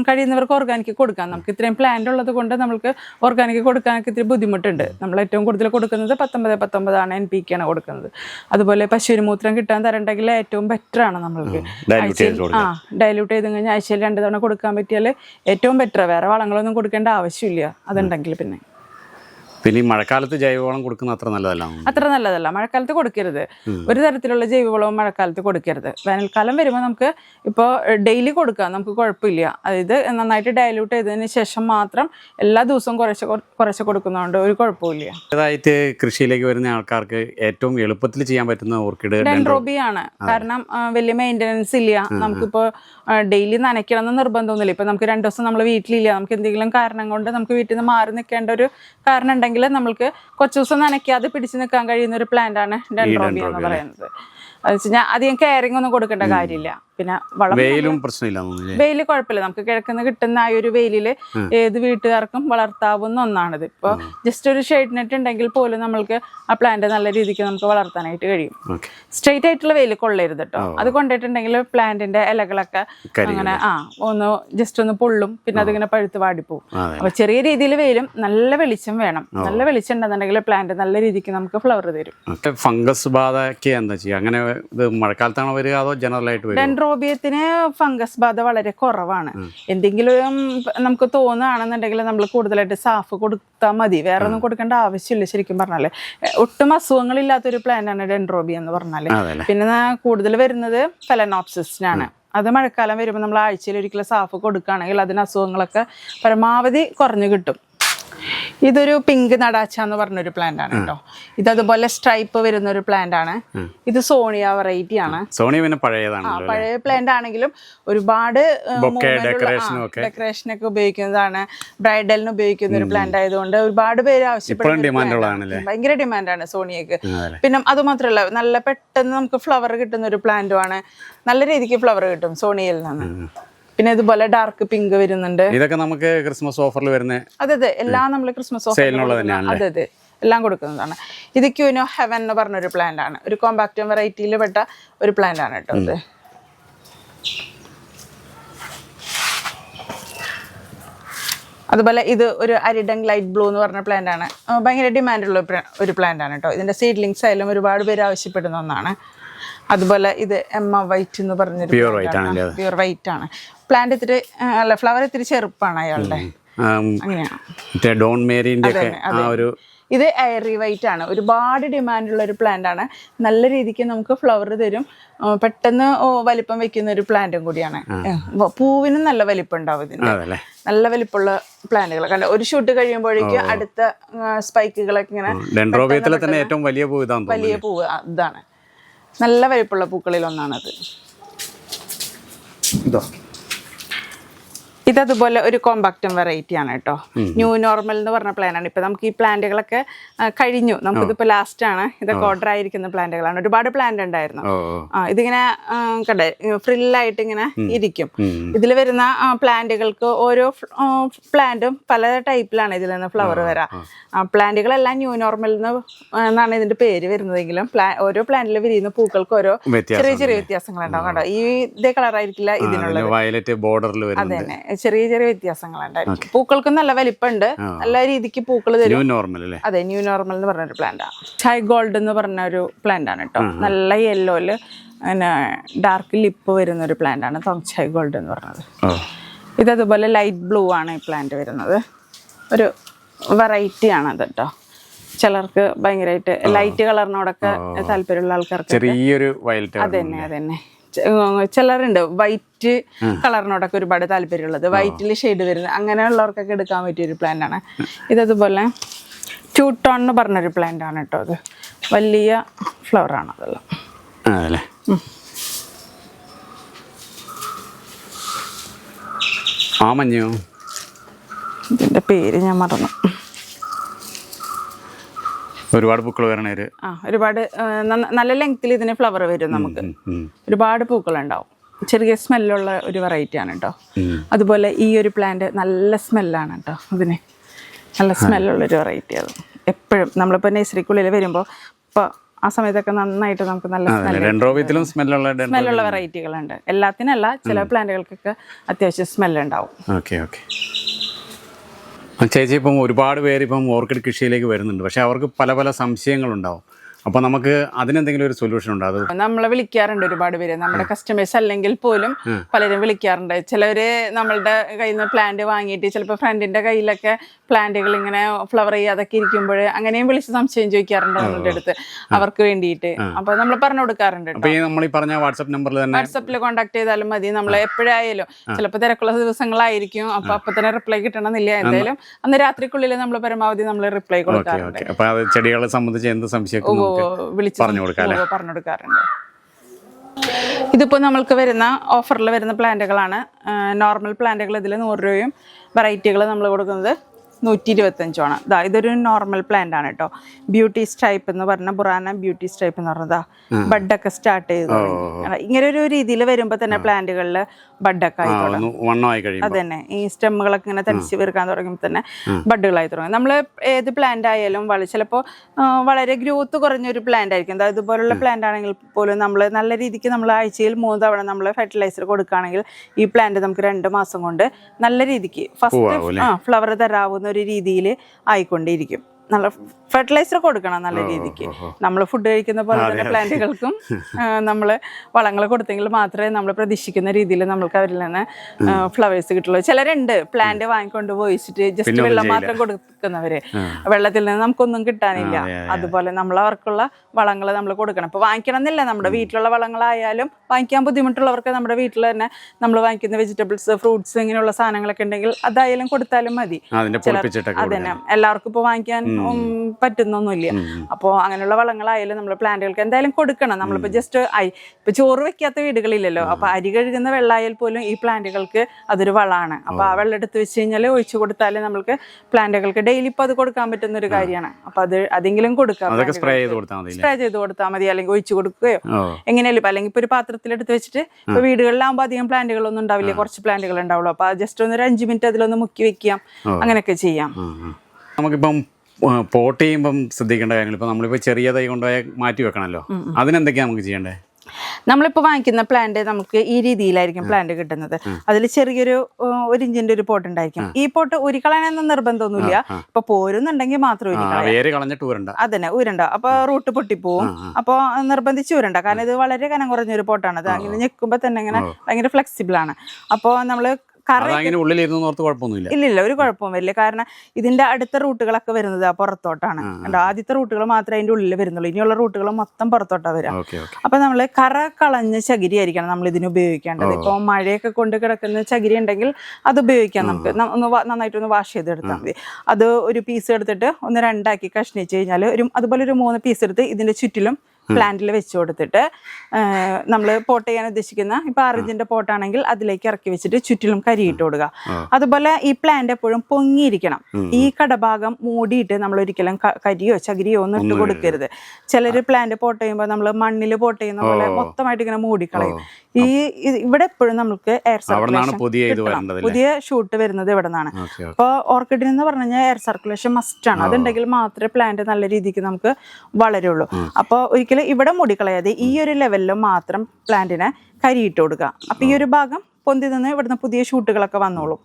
കഴിയുന്നവർക്ക് ഓർഗാനിക് കൊടുക്കാം. നമുക്ക് ഇത്രയും പ്ലാന്റ് ഉള്ളത് കൊണ്ട് നമുക്ക് ഓർഗാനിക് കൊടുക്കാനൊക്കെ ഇത്തിരി ബുദ്ധിമുട്ടുണ്ട്. നമ്മൾ ഏറ്റവും കൂടുതൽ കൊടുക്കുന്നത് പത്തൊമ്പത് പത്തൊമ്പതാണ് എൻ പി കെ ആണ് കൊടുക്കുന്നത്. അതുപോലെ പശുവിന് മൂത്രം കിട്ടാൻ തരണ്ടെങ്കിൽ ഏറ്റവും ബെറ്റർ ആണ് നമ്മൾക്ക്. ആ ഡൈല്യൂട്ട് ചെയ്ത് കഴിഞ്ഞാൽ ആഴ്ചയിൽ രണ്ട് തവണ കൊടുക്കാൻ പറ്റിയാൽ ഏറ്റവും ബെറ്റർ വേറെ വളങ്ങളൊന്നും കൊടുക്കേണ്ട ആവശ്യമില്ല. അതുണ്ടെങ്കിൽ പിന്നെ. പിന്നെ ഈ മഴക്കാലത്ത് ജൈവവളം കൊടുക്കുന്നത് അത്ര നല്ലതല്ല അത്ര നല്ലതല്ല. മഴക്കാലത്ത് കൊടുക്കരുത്. ഒരു തരത്തിലുള്ള ജൈവവളവും മഴക്കാലത്ത് കൊടുക്കരുത്. വേനൽക്കാലം വരുമ്പോൾ നമുക്ക് ഇപ്പോൾ ഡെയിലി കൊടുക്കാം. നമുക്ക് കുഴപ്പമില്ല. അതായത് നന്നായിട്ട് ഡയലൂട്ട് ചെയ്തതിന് ശേഷം മാത്രം എല്ലാ ദിവസവും കുറച്ച് കുറച്ച് കൊടുക്കുന്നതുകൊണ്ട് ഒരു കുഴപ്പമില്ല അതായത് കൃഷിയിലേക്ക് വരുന്ന ആൾക്കാർക്ക് ഏറ്റവും എളുപ്പത്തിൽ ചെയ്യാൻ പറ്റുന്ന ഓർക്കിഡ് ഡെൻഡ്രോബി? ആണ് കാരണം വലിയ മെയിന്റനൻസ് ഇല്ല. നമുക്കിപ്പോൾ ഡെയിലി നനയ്ക്കണം എന്ന് നിർബന്ധമൊന്നുമില്ല. ഇപ്പം നമുക്ക് രണ്ട് ദിവസം നമ്മൾ വീട്ടിലില്ല. നമുക്ക് എന്തെങ്കിലും കാരണം കൊണ്ട് നമുക്ക് വീട്ടിൽ നിന്ന് മാറി നിൽക്കേണ്ട ഒരു കാരണം ഉണ്ടെങ്കിൽ നമ്മൾക്ക് കുറച്ച് ദിവസം നനയ്ക്കാതെ പിടിച്ചു നിൽക്കാൻ കഴിയുന്ന ഒരു പ്ലാന്റ് ആണ് ഡെൻഡ്രോബി എന്ന് പറയുന്നത്. അത് വെച്ച് കഴിഞ്ഞാൽ അധികം കെയറിംഗ് ഒന്നും കൊടുക്കേണ്ട കാര്യമില്ല. പിന്നെ വളം വെയിലും പ്രശ്നമില്ല വെയിൽ വെയിൽ കുഴപ്പമില്ല. നമുക്ക് കിഴക്കുന്ന കിട്ടുന്ന ആ ഒരു വെയിലിൽ ഏത് വീട്ടുകാർക്കും വളർത്താവുന്ന ഒന്നാണിത്. ഇപ്പോൾ ജസ്റ്റ് ഒരു ഷെയ്ഡ് നെറ്റ് ഉണ്ടെങ്കിൽ പോലും നമ്മൾക്ക് ആ പ്ലാന്റ് നല്ല രീതിക്ക് നമുക്ക് വളർത്താനായിട്ട് കഴിയും. സ്ട്രെയിറ്റ് ആയിട്ടുള്ള വെയിൽ കൊള്ളരുത് കേട്ടോ അത് കൊണ്ടിട്ടുണ്ടെങ്കിൽ പ്ലാന്റിന്റെ ഇലകളൊക്കെ അങ്ങനെ ആ ഒന്ന് ജസ്റ്റ് ഒന്ന് പൊള്ളും പിന്നെ അതിങ്ങനെ പഴുത്ത് വാടിപ്പോവും. അപ്പൊ ചെറിയ രീതിയിൽ വെയിലും നല്ല വെളിച്ചം വേണം. നല്ല വെളിച്ചം ഉണ്ടെന്നുണ്ടെങ്കിൽ പ്ലാന്റ് നല്ല രീതിക്ക് നമുക്ക് ഫ്ലവർ തരും. ഫംഗസ് ബാധയ്ക്ക് എന്താ ചെയ്യുക? അങ്ങനെ ഇത് മഴക്കാലത്താണോ വരിക അതോ ജനറലായിട്ട് വരും ഡെൻഡ്രോബിയത്തിന് ഫംഗസ് ബാധ വളരെ കുറവാണ്. എന്തെങ്കിലും നമുക്ക് തോന്നുകയാണെന്നുണ്ടെങ്കിൽ നമ്മൾ കൂടുതലായിട്ട് സാഫ് കൊടുത്താൽ മതി. വേറെ ഒന്നും കൊടുക്കേണ്ട ആവശ്യമില്ല ശരിക്കും പറഞ്ഞാൽ ഒട്ടും അസുഖങ്ങളില്ലാത്തൊരു പ്ലാന്റാണ് ഡെൻഡ്രോബി എന്ന് പറഞ്ഞാൽ പിന്നെ കൂടുതൽ വരുന്നത് ഫെലനോപ്സിസ്റ്റിനാണ് അത് മഴക്കാലം വരുമ്പോൾ നമ്മൾ ആഴ്ചയിൽ ഒരിക്കലും സാഫ് കൊടുക്കുകയാണെങ്കിൽ അതിന് അസുഖങ്ങളൊക്കെ പരമാവധി കുറഞ്ഞു കിട്ടും. ഇതൊരു പിങ്ക് നടാച്ച എന്ന് പറഞ്ഞൊരു പ്ലാന്റ് ആണ് കേട്ടോ ഇത് അതുപോലെ സ്ട്രൈപ്പ് വരുന്ന ഒരു പ്ലാന്റ് ആണ് ഇത് സോണിയ വെറൈറ്റി ആണ്. സോണിയ പിന്നെ പഴയതാണ് പഴയ പ്ലാന്റ് ആണെങ്കിലും ഒരുപാട്. ഡെക്കറേഷനൊക്കെ ഉപയോഗിക്കുന്നതാണ്. ബ്രൈഡലിന് ഉപയോഗിക്കുന്ന ഒരു പ്ലാന്റ് ആയതുകൊണ്ട് ഒരുപാട് പേര് ആവശ്യപ്പെടുന്നു. ഭയങ്കര ഡിമാൻഡാണ് സോണിയക്ക്. പിന്നെ അത് മാത്രമല്ല നല്ല പെട്ടെന്ന് നമുക്ക് ഫ്ലവർ കിട്ടുന്ന ഒരു പ്ലാന്റും ആണ്. നല്ല രീതിക്ക് ഫ്ലവർ കിട്ടും സോണിയയിൽ നിന്ന്. പിന്നെ ഇതുപോലെ ഡാർക്ക് പിങ്ക് വരുന്നുണ്ട്. ഇതൊക്കെ നമുക്ക് ക്രിസ്മസ് ഓഫറിൽ വരുന്നത് അതെ അതെ. എല്ലാം നമ്മൾ ക്രിസ്മസ് ഓഫറിൽ അതെ അതെ. എല്ലാം കൊടുക്കുന്നതാണ്. ഇത് ക്യൂനോ ഹെവൻ എന്ന് പറഞ്ഞൊരു പ്ലാന്റ് ആണ്. ഒരു കോമ്പാക്റ്റം വെറൈറ്റിയിൽ പെട്ട ഒരു പ്ലാന്റ് ആണ് കേട്ടോ ഇത്. അതുപോലെ ഇത് ഒരു അരിഡങ് ലൈറ്റ് ബ്ലൂ എന്ന് പറഞ്ഞ പ്ലാന്റ് ആണ്. ഭയങ്കര ഡിമാൻഡുള്ള ഒരു പ്ലാന്റ് ആണ് കേട്ടോ. ഇതിന്റെ സീഡ്ലിങ്സ് ആയാലും ഒരുപാട് പേര് ആവശ്യപ്പെടുന്ന ഒന്നാണ്. അതുപോലെ ഇത് എമ്മ വൈറ്റ് എന്ന് പറഞ്ഞൊരു പ്യുർ വൈറ്റ് ആണല്ലേ? പ്യൂർ വൈറ്റ് ആണ്. പ്ലാന്റ് ഇത്തിരി അല്ല ഫ്ലവർ ഇത്തിരി ചെറുപ്പാണ് അയാളുടെ. അങ്ങനെയാണ് ഡോൺ മേരിന്റെ ആ ഒരു ഇത് എയറി വൈറ്റ് ആണ്. ഒരുപാട് ഡിമാൻഡ് ഉള്ള ഒരു പ്ലാന്റ് ആണ്. നല്ല രീതിക്ക് നമുക്ക് ഫ്ലവർ തരും. പെട്ടെന്ന് വലിപ്പം വെക്കുന്ന ഒരു പ്ലാന്റും കൂടിയാണ്. പൂവിന് നല്ല വലിപ്പം ഉണ്ടാവും ഇതിന് നല്ല വലിപ്പമുള്ള പ്ലാന്റുകൾ കണ്ട ഒരു ഷൂട്ട് കഴിയുമ്പോഴേക്കും അടുത്ത സ്പൈക്കുകളൊക്കെ ഇങ്ങനെ തന്നെ ഏറ്റവും വലിയ വലിയ പൂവ് ഇതാണ്. നല്ല വലിപ്പമുള്ള പൂക്കളിൽ ഒന്നാണത്. ഇതോ. ഇതതുപോലെ ഒരു കോമ്പാക്റ്റം വെറൈറ്റി ആണ് കേട്ടോ. ന്യൂ നോർമൽ എന്ന് പറഞ്ഞ പ്ലാൻ ആണ്. ഇപ്പൊ നമുക്ക് ഈ പ്ലാന്റുകളൊക്കെ കഴിഞ്ഞു. നമുക്കിതിപ്പോ ലാസ്റ്റ് ആണ്. ഇതൊക്കെ ഓർഡർ ആയിരിക്കുന്ന പ്ലാന്റുകളാണ്. ഒരുപാട് പ്ലാന്റ് ഉണ്ടായിരുന്നു. ആ ഇതിങ്ങനെ കണ്ടേ ഫ്രില്ലായിട്ട് ഇങ്ങനെ ഇരിക്കും. ഇതിൽ വരുന്ന പ്ലാന്റുകൾക്ക് ഓരോ പ്ലാന്റും പല ടൈപ്പിലാണ് ഇതിൽ നിന്ന് ഫ്ലവർ വരാം. പ്ലാന്റുകളെല്ലാം ന്യൂ നോർമൽ എന്നാണ് ഇതിന്റെ പേര് വരുന്നതെങ്കിലും ഓരോ പ്ലാന്റിൽ വിരിയുന്ന പൂക്കൾക്ക് ഓരോ ചെറിയ ചെറിയ വ്യത്യാസങ്ങളുണ്ടാവും കേട്ടോ. ഈ ഇതേ കളറായിരിക്കില്ല ഇതിനുള്ളത്. വയലറ്റ് ബോർഡറിൽ അതെ ചെറിയ ചെറിയ വ്യത്യാസങ്ങളുണ്ടായിരിക്കും. പൂക്കൾക്ക് നല്ല വലിപ്പമുണ്ട്. നല്ല രീതിക്ക് പൂക്കൾ തരും. നോർമൽ അതെ ന്യൂ നോർമൽ എന്ന് പറഞ്ഞൊരു പ്ലാന്റാണ് ചൈ ഗോൾഡ് എന്ന് പറഞ്ഞ ഒരു പ്ലാന്റ് ആണ് കേട്ടോ നല്ല യെല്ലോയിൽ പിന്നെ ഡാർക്ക് ലിപ്പ് വരുന്ന ഒരു പ്ലാന്റ് ആണ്. തോങ് ചൈ ഗോൾഡ് എന്ന് പറഞ്ഞത്. ഇത് അതുപോലെ ലൈറ്റ് ബ്ലൂ ആണ് ഈ പ്ലാന്റ് വരുന്നത്. ഒരു വെറൈറ്റി ആണ് അത് കേട്ടോ ചിലർക്ക് ഭയങ്കരമായിട്ട് ലൈറ്റ് കളറിനോടൊക്കെ താല്പര്യമുള്ള ആൾക്കാർക്ക് ചെറിയൊരു അതന്നെ അതന്നെ. ചിലരുണ്ട്. വൈറ്റ് കളറിനോടൊക്കെ ഒരുപാട് താല്പര്യമുള്ളത്. വൈറ്റിൽ ഷെയ്ഡ് വരുന്നത് അങ്ങനെയുള്ളവർക്കൊക്കെ എടുക്കാൻ പറ്റിയ ഒരു പ്ലാന്റ് ആണ്. ഇതതുപോലെ ടൂ ടോൺ എന്ന് പറഞ്ഞൊരു പ്ലാന്റ് ആണ് കേട്ടോ അത്. വലിയ ഫ്ലവർ ആണ് അതെല്ലാം. അതല്ലേ ആ മഞ്ഞോ ഇതിന്റെ പേര് ഞാൻ മറന്നു. ഒരുപാട് പൂക്കൾ വരണ ഒരു ആ ഒരുപാട് നല്ല ലെങ്ത്തിൽ ഇതിന് ഫ്ലവർ വരും നമുക്ക്. ഒരുപാട് പൂക്കൾ ഉണ്ടാവും ചെറിയ സ്മെല്ലുള്ള ഒരു വെറൈറ്റി ആണ് കേട്ടോ അതുപോലെ ഈ ഒരു പ്ലാന്റ് നല്ല സ്മെല്ലാണ് കേട്ടോ ഇതിന് നല്ല സ്മെല്ലുള്ള ഒരു വെറൈറ്റി അത്. എപ്പോഴും നമ്മളിപ്പോൾ നഴ്സറിക്കുള്ളിൽ വരുമ്പോൾ ഇപ്പോൾ ആ സമയത്തൊക്കെ നന്നായിട്ട് നമുക്ക് നല്ല ഡെൻഡ്രോബിയത്തിലും സ്മെല്ലുള്ള സ്മെല്ലുള്ള വെറൈറ്റികളുണ്ട് എല്ലാത്തിനല്ല ചില പ്ലാന്റുകൾക്കൊക്കെ അത്യാവശ്യം സ്മെല്ലുണ്ടാവും ഓക്കെ ഓക്കെ ചേച്ചി ഇപ്പം ഒരുപാട് പേര് ഇപ്പം ഓർക്കിഡ് കൃഷിയിലേക്ക് വരുന്നുണ്ട്. പക്ഷേ അവർക്ക് പല പല സംശയങ്ങളുണ്ടാവും. അപ്പോൾ നമുക്ക് അതിനെന്തെങ്കിലും ഒരു സൊല്യൂഷൻ ഉണ്ടോ? അത് നമ്മളെ വിളിക്കാറുണ്ട് ഒരുപാട് പേര്. നമ്മുടെ കസ്റ്റമേഴ്സ് അല്ലെങ്കിൽ പോലും പലരും വിളിക്കാറുണ്ട്. ചിലവര് നമ്മളുടെ കയ്യിൽ നിന്ന് പ്ലാന്റ് വാങ്ങിയിട്ട് ചിലപ്പോൾ ഫ്രണ്ടിന്റെ കയ്യിലൊക്കെ പ്ലാന്റുകൾ ഇങ്ങനെ ഫ്ലവർ ചെയ്യാതൊക്കെ ഇരിക്കുമ്പോൾ അങ്ങനെയും വിളിച്ച് സംശയം ചോദിക്കാറുണ്ട് നമ്മളുടെ അടുത്ത്. അവർക്ക് വേണ്ടിയിട്ട്. അപ്പൊ നമ്മൾ പറഞ്ഞു കൊടുക്കാറുണ്ട് അപ്പോൾ നമ്മൾ ഈ പറഞ്ഞ വാട്സപ്പ് നമ്പറിൽ തന്നെ വാട്സപ്പിൽ കോൺടാക്ട് ചെയ്താലും മതി. നമ്മൾ എപ്പോഴായാലും. ചിലപ്പോൾ തിരക്കുള്ള ദിവസങ്ങളായിരിക്കും. അപ്പൊ അപ്പൊ തന്നെ റിപ്ലൈ കിട്ടണമെന്നില്ല എന്തായാലും. അന്ന് രാത്രിക്കുള്ളിൽ നമ്മൾ പരമാവധി നമ്മൾ റിപ്ലൈ കൊടുക്കാറുണ്ട്. അപ്പോൾ ചെടികളെ സംബന്ധിച്ച് എന്ത് സംശയം വിളിച്ച് പറഞ്ഞു കൊടുക്കാറുണ്ട്. ഇതിപ്പോൾ നമ്മൾക്ക് വരുന്ന ഓഫറിൽ വരുന്ന പ്ലാന്റുകളാണ് നോർമൽ പ്ലാന്റുകൾ ഇതിൽ നൂറ് രൂപയും വെറൈറ്റികൾ നമ്മൾ കൊടുക്കുന്നത്. നൂറ്റി ഇരുപത്തഞ്ചുമാണ് ഇതാ ഇതൊരു നോർമൽ പ്ലാന്റ് ആണ് കേട്ടോ ബ്യൂട്ടി സ്ട്രൈപ്പ് എന്ന് പറഞ്ഞ ബുറാന ബ്യൂട്ടി സ്ട്രൈപ്പ് എന്ന് പറഞ്ഞതാ. ബഡൊക്കെ സ്റ്റാർട്ട് ചെയ്തു ഇങ്ങനെ ഒരു രീതിയിൽ വരുമ്പോൾ തന്നെ പ്ലാന്റുകളിൽ ബഡൊക്കെ ആയി ആ, വണ്ണമായി കഴിയുമ്പോൾ അത് ഈ സ്റ്റെമ്മുകളൊക്കെ ഇങ്ങനെ തടിച്ച് വീർക്കാൻ തുടങ്ങുമ്പോൾ തന്നെ ബഡുകളായി തുടങ്ങും. നമ്മൾ ഏത് പ്ലാന്റ് ആയാലും വളരെ ചിലപ്പോൾ വളരെ ഗ്രോത്ത് കുറഞ്ഞ ഒരു പ്ലാന്റ് ആയിരിക്കും. അതായത് ഇതുപോലുള്ള പ്ലാന്റ് ആണെങ്കിൽ പോലും നമ്മൾ നല്ല രീതിക്ക് നമ്മൾ ആഴ്ചയിൽ മൂന്ന് തവണ നമ്മൾ ഫെർട്ടിലൈസർ കൊടുക്കുകയാണെങ്കിൽ ഈ പ്ലാന്റ് നമുക്ക് രണ്ട് മാസം കൊണ്ട് നല്ല രീതിക്ക് ഫസ്റ്റ് ഫ്ലവർ തരാവുന്ന ഒരു രീതിയിൽ ആയിക്കൊണ്ടിരിക്കും. നല്ല ഫെർട്ടിലൈസർ കൊടുക്കണം നല്ല രീതിക്ക്. നമ്മൾ ഫുഡ് കഴിക്കുന്ന പോലെ തന്നെ പ്ലാന്റുകൾക്കും നമ്മൾ വളങ്ങൾ കൊടുത്തെങ്കിൽ മാത്രമേ നമ്മൾ പ്രതീക്ഷിക്കുന്ന രീതിയിൽ നമ്മൾക്ക് അവരിൽ നിന്ന് ഫ്ലവേഴ്സ് കിട്ടുള്ളൂ. ചിലരുണ്ട് പ്ലാന്റ് വാങ്ങിക്കൊണ്ട് പോയിച്ചിട്ട് ജസ്റ്റ് വെള്ളം മാത്രം കൊടുക്കുന്നവര്. വെള്ളത്തിൽ നിന്ന് നമുക്കൊന്നും കിട്ടാനില്ല. അതുപോലെ നമ്മൾ അവർക്കുള്ള വളങ്ങൾ നമ്മൾ കൊടുക്കണം. ഇപ്പൊ വാങ്ങിക്കണം എന്നില്ല നമ്മുടെ വീട്ടിലുള്ള വളങ്ങളായാലും വാങ്ങിക്കാൻ ബുദ്ധിമുട്ടുള്ളവർക്ക് നമ്മുടെ വീട്ടിൽ തന്നെ നമ്മൾ വാങ്ങിക്കുന്ന വെജിറ്റബിൾസ് ഫ്രൂട്ട്സ് ഇങ്ങനെയുള്ള സാധനങ്ങളൊക്കെ ഉണ്ടെങ്കിൽ അതായാലും കൊടുത്താലും മതി. അതന്നെ. എല്ലാവർക്കും ഇപ്പൊ വാങ്ങിക്കാൻ പറ്റുന്നൊന്നുമില്ല. അപ്പോൾ അങ്ങനെയുള്ള വളങ്ങളായാലും നമ്മൾ പ്ലാന്റുകൾക്ക് എന്തായാലും കൊടുക്കണം. നമ്മളിപ്പോൾ ജസ്റ്റ് ഇപ്പൊ ചോറ് വെക്കാത്ത വീടുകളില്ലല്ലോ. അപ്പോൾ അരി കഴുകുന്ന വെള്ളമായാൽ പോലും ഈ പ്ലാന്റുകൾക്ക് അതൊരു വളമാണ്. അപ്പോൾ ആ വെള്ളം എടുത്ത് വെച്ച് കഴിഞ്ഞാൽ ഒഴിച്ചു കൊടുത്താൽ നമ്മൾക്ക് പ്ലാന്റുകൾക്ക് ഡെയിലി ഇപ്പൊ അത് കൊടുക്കാൻ പറ്റുന്ന ഒരു കാര്യമാണ്. അപ്പോൾ അത് അതെങ്കിലും കൊടുക്കാം സ്പ്രേ ചെയ്ത് കൊടുത്താൽ മതി സ്പ്രേ ചെയ്ത് കൊടുത്താൽ മതി അല്ലെങ്കിൽ ഒഴിച്ചു കൊടുക്കുകയോ. എങ്ങനെയല്ലേ ഇപ്പൊ അല്ലെങ്കിൽ ഇപ്പൊ ഒരു പാത്രത്തിലെടുത്ത് വെച്ചിട്ട് ഇപ്പൊ വീടുകളിലാകുമ്പോൾ അധികം പ്ലാന്റുകളൊന്നും ഉണ്ടാവില്ല. കുറച്ച് പ്ലാന്റുകൾ ഉണ്ടാവുള്ളൂ അപ്പോൾ ജസ്റ്റ് ഒന്ന് ഒരു അഞ്ച് മിനിറ്റ് അതിലൊന്ന് മുക്കി വെക്കാം. അങ്ങനെയൊക്കെ ചെയ്യാം. നമുക്കിപ്പം പോട്ട് ചെയ്യുമ്പം ശ്രദ്ധിക്കേണ്ട കാര്യങ്ങൾ. ഇപ്പൊ നമ്മളിപ്പോൾ ചെറിയ തൈ കൊണ്ടുപോയാൽ മാറ്റി വെക്കണല്ലോ അതിനെന്തൊക്കെയാണ് നമുക്ക് ചെയ്യേണ്ടത് നമ്മളിപ്പോൾ വാങ്ങിക്കുന്ന പ്ലാന്റ് നമുക്ക് ഈ രീതിയിലായിരിക്കും പ്ലാന്റ് കിട്ടുന്നത്. അതിൽ ചെറിയൊരു ഒരു ഇഞ്ചിന്റെ ഒരു പോട്ട് ഉണ്ടായിരിക്കും. ഈ പോട്ട് ഉരുക്കളയാനൊന്നും നിർബന്ധമൊന്നുമില്ല. ഇപ്പൊ പോരുന്നുണ്ടെങ്കിൽ മാത്രം അതന്നെ ഊരണ്ട. അപ്പൊ റൂട്ട് പൊട്ടിപ്പോവും. അപ്പൊ നിർബന്ധിച്ച് ഊരണ്ട. കാരണം ഇത് വളരെ കനം കുറഞ്ഞൊരു പോട്ടാണ്. അത് അങ്ങനെ ഞെക്കുമ്പോ തന്നെ ഇങ്ങനെ ഭയങ്കര ഫ്ലെക്സിബിൾ ആണ്. അപ്പൊ നമ്മൾ ഉള്ളിലിരുന്ന് ഓർത്ത് കുഴപ്പമൊന്നുമില്ല. ഇല്ലില്ല ഒരു കുഴപ്പവും വരില്ല. കാരണം ഇതിന്റെ അടുത്ത റൂട്ടുകളൊക്കെ വരുന്നത് ആ പുറത്തോട്ടാണ്. ആദ്യത്തെ റൂട്ടുകൾ മാത്രമേ അതിന്റെ ഉള്ളിൽ വരുന്നുള്ളൂ. ഇനിയുള്ള റൂട്ടുകൾ മൊത്തം പുറത്തോട്ടാ വരാം അപ്പൊ നമ്മൾ കറ കളഞ്ഞ ചകിരി ആയിരിക്കണം നമ്മൾ ഇതിന് ഉപയോഗിക്കേണ്ടത്. ഇപ്പൊ മഴയൊക്കെ കൊണ്ട് കിടക്കുന്ന ചകിരി ഉണ്ടെങ്കിൽ അത് ഉപയോഗിക്കാം നമുക്ക്. ഒന്ന് നന്നായിട്ടൊന്ന് നന്നായിട്ട് ഒന്ന് വാഷ് ചെയ്തെടുത്താൽ മതി. അത് ഒരു പീസ് എടുത്തിട്ട് ഒന്ന് രണ്ടാക്കി കഷ്ണിച്ച് കഴിഞ്ഞാൽ ഒരു അതുപോലെ ഒരു മൂന്ന് പീസ് എടുത്ത് ഇതിന്റെ ചുറ്റിലും പ്ലാന്റിൽ വെച്ച് കൊടുത്തിട്ട് നമ്മൾ പോട്ട് ചെയ്യാൻ ഉദ്ദേശിക്കുന്ന ഇപ്പൊ ആറിഞ്ചിന്റെ പോട്ടാണെങ്കിൽ അതിലേക്ക് ഇറക്കി വെച്ചിട്ട് ചുറ്റിലും കരിയിട്ട് കൊടുക്കുക. അതുപോലെ ഈ പ്ലാന്റ് എപ്പോഴും പൊങ്ങിയിരിക്കണം. ഈ കടഭാഗം മൂടിയിട്ട് നമ്മൾ ഒരിക്കലും കരിയോ ചകിരിയോ ഒന്നും ഇട്ട് കൊടുക്കരുത്. ചിലര് പ്ലാന്റ് പോട്ട് ചെയ്യുമ്പോൾ നമ്മൾ മണ്ണിൽ പോട്ട് ചെയ്യുന്ന പോലെ മൊത്തമായിട്ട് ഇങ്ങനെ മൂടിക്കളയും. ഈ ഇവിടെ എപ്പോഴും നമുക്ക് എയർ സർക്കുലേഷൻ പുതിയ ഷൂട്ട് വരുന്നത് ഇവിടെ നിന്നാണ് അപ്പോൾ ഓർക്കിഡിന് എന്ന് പറഞ്ഞു കഴിഞ്ഞാൽ എയർ സർക്കുലേഷൻ മസ്റ്റ് ആണ്. അതുണ്ടെങ്കിൽ മാത്രമേ പ്ലാന്റ് നല്ല രീതിക്ക് നമുക്ക് വളരുള്ളൂ. അപ്പോൾ ഒരിക്കലും ഇവിടെ മുടിക്കളയാതെ ഈ ഒരു ലെവലിൽ മാത്രം പ്ലാന്റിനെ കരിയിട്ട് കൊടുക്കുക. അപ്പോൾ ഈ ഒരു ഭാഗം പൊന്തി നിന്ന് ഇവിടുന്ന് പുതിയ ഷൂട്ടുകളൊക്കെ വന്നോളും.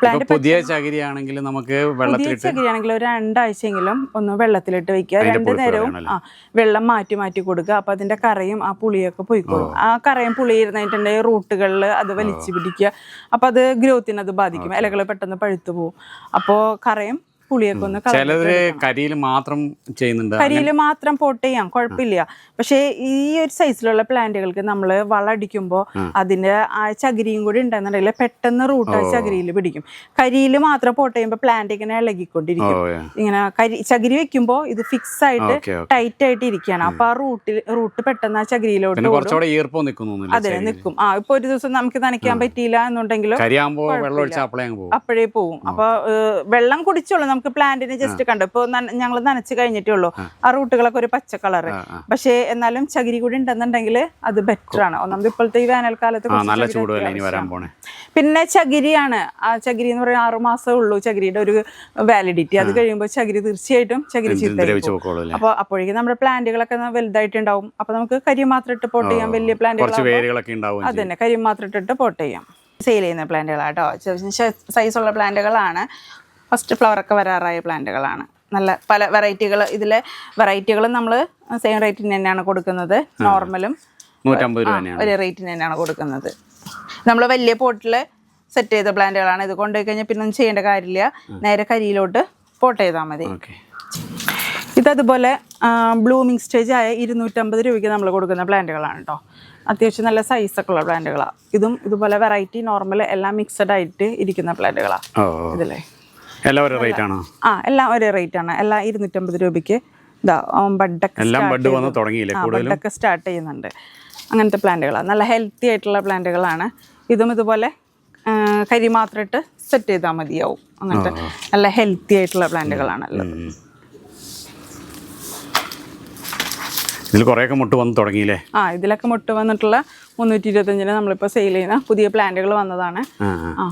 പ്ലാന്റ് പുതിയ ചകിരിയാണെങ്കിൽ നമുക്ക് പുതിയ ചകിരിയാണെങ്കിൽ ഒരു രണ്ടാഴ്ചയെങ്കിലും ഒന്ന് വെള്ളത്തിലിട്ട് വെക്കുക. രണ്ടു നേരവും ആ വെള്ളം മാറ്റി മാറ്റി കൊടുക്കുക. അപ്പൊ അതിന്റെ കറയും ആ പുളിയൊക്കെ പോയിക്കോളും. ആ കറയും പുളി ഇരുന്നിട്ടുണ്ടെങ്കിൽ റൂട്ടുകളിൽ അത് വലിച്ചു പിടിക്കുക. അപ്പൊ അത് ഗ്രോത്തിനെ അത് ബാധിക്കും ഇലകൾ പെട്ടെന്ന് പഴുത്തു പോകും അപ്പോ കറയും പുളിയൊക്കെ ഒന്ന് ചിലര് കരിയിൽ മാത്രം ചെയ്യുന്നുണ്ട്. കരിയിൽ മാത്രം പോട്ട് ചെയ്യാം. കുഴപ്പമില്ല. പക്ഷേ ഈ ഒരു സൈസിലുള്ള പ്ലാന്റുകൾക്ക് നമ്മൾ വളടിക്കുമ്പോൾ അതിന്റെ ആ ചകിരിയും കൂടി ഉണ്ടെന്നുണ്ടെങ്കിൽ പെട്ടെന്ന് റൂട്ട് ചകിരിയിൽ പിടിക്കും. കരിയിൽ മാത്രം പോട്ട് ചെയ്യുമ്പോൾ പ്ലാന്റ് ഇങ്ങനെ ഇളകിക്കൊണ്ടിരിക്കും. ഇങ്ങനെ കരി ചകിരി വെക്കുമ്പോൾ ഇത് ഫിക്സ് ആയിട്ട് ടൈറ്റ് ആയിട്ട് ഇരിക്കുകയാണ്. അപ്പൊ ആ റൂട്ടിൽ റൂട്ട് പെട്ടെന്ന് ആ ചകിരിയിലോട്ട് അതെ നിൽക്കും. ആ ഇപ്പൊ ഒരു ദിവസം നമുക്ക് നനയ്ക്കാൻ പറ്റിയില്ല എന്നുണ്ടെങ്കിലും അപ്പോഴേ പോവും. അപ്പൊ വെള്ളം കുടിച്ചോളൂ നമുക്ക് പ്ലാന്റിന് ജസ്റ്റ് കണ്ടു? ഇപ്പൊ ഞങ്ങൾ നനച്ച് കഴിഞ്ഞിട്ടേ ഉള്ളൂ ആ റൂട്ടുകളൊക്കെ ഒരു പച്ച കളറ്. പക്ഷേ എന്നാലും ചകിരി കൂടി ഉണ്ടെന്നുണ്ടെങ്കിൽ അത് ബെറ്റർ ആണ്. ഒന്നാമത് ഇപ്പോഴത്തെ ഈ വേനൽക്കാലത്ത് പിന്നെ ചകിരിയാണ്. ആ ചകിരി എന്ന് പറയുന്നത് ആറു മാസമേ ഉള്ളൂ ചകിരിയുടെ ഒരു വാലിഡിറ്റി അത് കഴിയുമ്പോൾ ചകിരി തീർച്ചയായിട്ടും ചകിരി ചീത്ത അപ്പോൾ അപ്പോഴേക്കും നമ്മുടെ പ്ലാന്റുകളൊക്കെ വലുതായിട്ടുണ്ടാവും. അപ്പൊ നമുക്ക് കരി മാത്രം ഇട്ട് പോട്ട് ചെയ്യാം. വലിയ പ്ലാന്റുകൾ അത് തന്നെ കരി മാത്രം ഇട്ടിട്ട് പോട്ട് ചെയ്യാം. സെയിൽ ചെയ്യുന്ന പ്ലാന്റുകളാട്ടോ. സൈസുള്ള പ്ലാന്റുകളാണ്. ഫസ്റ്റ് ഫ്ലവറൊക്കെ വരാറായ പ്ലാന്റുകളാണ്. നല്ല പല വെറൈറ്റികൾ ഇതിലെ വെറൈറ്റികളും നമ്മൾ സെയിം റേറ്റിന് തന്നെയാണ് കൊടുക്കുന്നത്. നോർമലും നൂറ്റമ്പത് രൂപ ഒരേ റേറ്റിന് തന്നെയാണ് കൊടുക്കുന്നത്. നമ്മൾ വലിയ പോട്ടിൽ സെറ്റ് ചെയ്ത പ്ലാന്റുകളാണ്. ഇത് കൊണ്ടുപോയി കഴിഞ്ഞാൽ പിന്നെ ഒന്നും ചെയ്യേണ്ട കാര്യമില്ല. നേരെ കരിയിലോട്ട് പോട്ട് ചെയ്താൽ മതി. ഓക്കെ. ഇതതുപോലെ ബ്ലൂമിങ് സ്റ്റേജ് ആയ ഇരുന്നൂറ്റമ്പത് രൂപയ്ക്ക് നമ്മൾ കൊടുക്കുന്ന പ്ലാന്റുകളാണ് കേട്ടോ അത്യാവശ്യം നല്ല സൈസൊക്കെ ഉള്ള പ്ലാന്റുകളാണ് ഇതും ഇതുപോലെ വെറൈറ്റി നോർമൽ എല്ലാം മിക്സഡ് ആയിട്ട് ഇരിക്കുന്ന പ്ലാന്റുകളാണ്. ഇതിലെ. എല്ലാം ഒരേ റേറ്റ് ആണോ? ആ എല്ലാം ഒരേ റേറ്റ് ആണ്. എല്ലാം ഇരുന്നൂറ്റമ്പത് രൂപയ്ക്ക് ഇതാ ബഡൊക്കെ എല്ലാം ബഡ് വന്ന് തുടങ്ങിയില്ലേ ബഡൊക്കെ സ്റ്റാർട്ട് ചെയ്യുന്നുണ്ട്. അങ്ങനത്തെ പ്ലാന്റുകളാണ്. നല്ല ഹെൽത്തി ആയിട്ടുള്ള പ്ലാന്റുകളാണ്. ഇതും ഇതുപോലെ കരി മാത്രം ഇട്ട് സെറ്റ് ചെയ്താൽ മതിയാവും. അങ്ങനത്തെ നല്ല ഹെൽത്തി ആയിട്ടുള്ള പ്ലാന്റുകളാണ് ഉള്ളത്. ഉം. ഇതിൽ കുറേയൊക്കെ മുട്ട് വന്ന് തുടങ്ങിയില്ലേ? ആ ഇതിലൊക്കെ മുട്ട് വന്നിട്ടുള്ള മുന്നൂറ്റി ഇരുപത്തഞ്ചിന് നമ്മളിപ്പോൾ സെയിൽ ചെയ്യുന്ന പുതിയ പ്ലാന്റുകൾ വന്നതാണ്. ആ.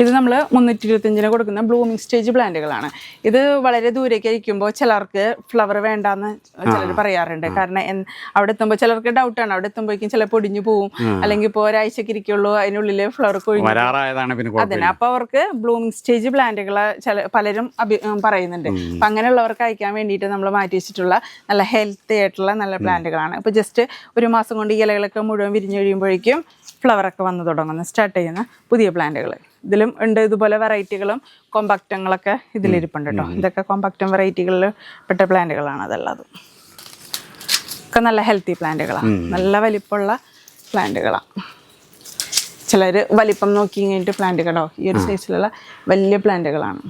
ഇത് നമ്മൾ മുന്നൂറ്റി ഇരുപത്തഞ്ചിന് കൊടുക്കുന്ന ബ്ലൂമിങ് സ്റ്റേജ് പ്ലാന്റുകളാണ് ഇത് വളരെ ദൂരേക്ക് ഇരിക്കുമ്പോൾ ചിലർക്ക് ഫ്ലവർ വേണ്ടാന്ന് ചിലർ പറയാറുണ്ട്. കാരണം അവിടെ എത്തുമ്പോൾ ചിലർക്ക് ഡൗട്ടാണ് അവിടെ എത്തുമ്പോഴേക്കും ചിലപ്പോൾ ഒടിഞ്ഞു പോവും. അല്ലെങ്കിൽ ഇപ്പോൾ ഒരാഴ്ചക്ക് ഇരിക്കുള്ളൂ അതിനുള്ളിൽ ഫ്ലവർ കൊഴിഞ്ഞു അതന്നെ പിന്നെ കുഴപ്പമില്ല. അതിന് അപ്പൊ അവർക്ക് ബ്ലൂമിങ് സ്റ്റേജ് പ്ലാന്റുകൾ ചില പലരും അഭി പറയുന്നുണ്ട്. അപ്പം അങ്ങനെയുള്ളവർക്ക് അയക്കാൻ വേണ്ടിയിട്ട് നമ്മൾ മാറ്റി വെച്ചിട്ടുള്ള നല്ല ഹെൽത്തി ആയിട്ടുള്ള നല്ല പ്ലാന്റുകളാണ് ഇപ്പോൾ ജസ്റ്റ് ഒരു മാസം കൊണ്ട് ഇലകളൊക്കെ മുഴുവൻ വിരിഞ്ഞു കഴിയുമ്പോഴേക്കും ഫ്ലവറൊക്കെ വന്ന് തുടങ്ങുന്ന. സ്റ്റാർട്ട് ചെയ്യുന്ന പുതിയ പ്ലാന്റുകൾ ഇതിലും ഉണ്ട് ഇതുപോലെ വെറൈറ്റികളും. കോമ്പാക്റ്റങ്ങളൊക്കെ ഇതിലിരിപ്പുണ്ട് കേട്ടോ ഇതൊക്കെ കോമ്പാക്റ്റം വെറൈറ്റികളിൽ പെട്ട പ്ലാന്റുകളാണ് അതല്ലാതും. ഒക്കെ നല്ല ഹെൽത്തി പ്ലാന്റുകളാണ്. നല്ല വലിപ്പമുള്ള പ്ലാന്റുകളാണ്. ചിലർ വലിപ്പം നോക്കി കഴിഞ്ഞിട്ട് പ്ലാന്റുകളോ ഈ ഒരു സൈസിലുള്ള വലിയ പ്ലാന്റുകളാണ്.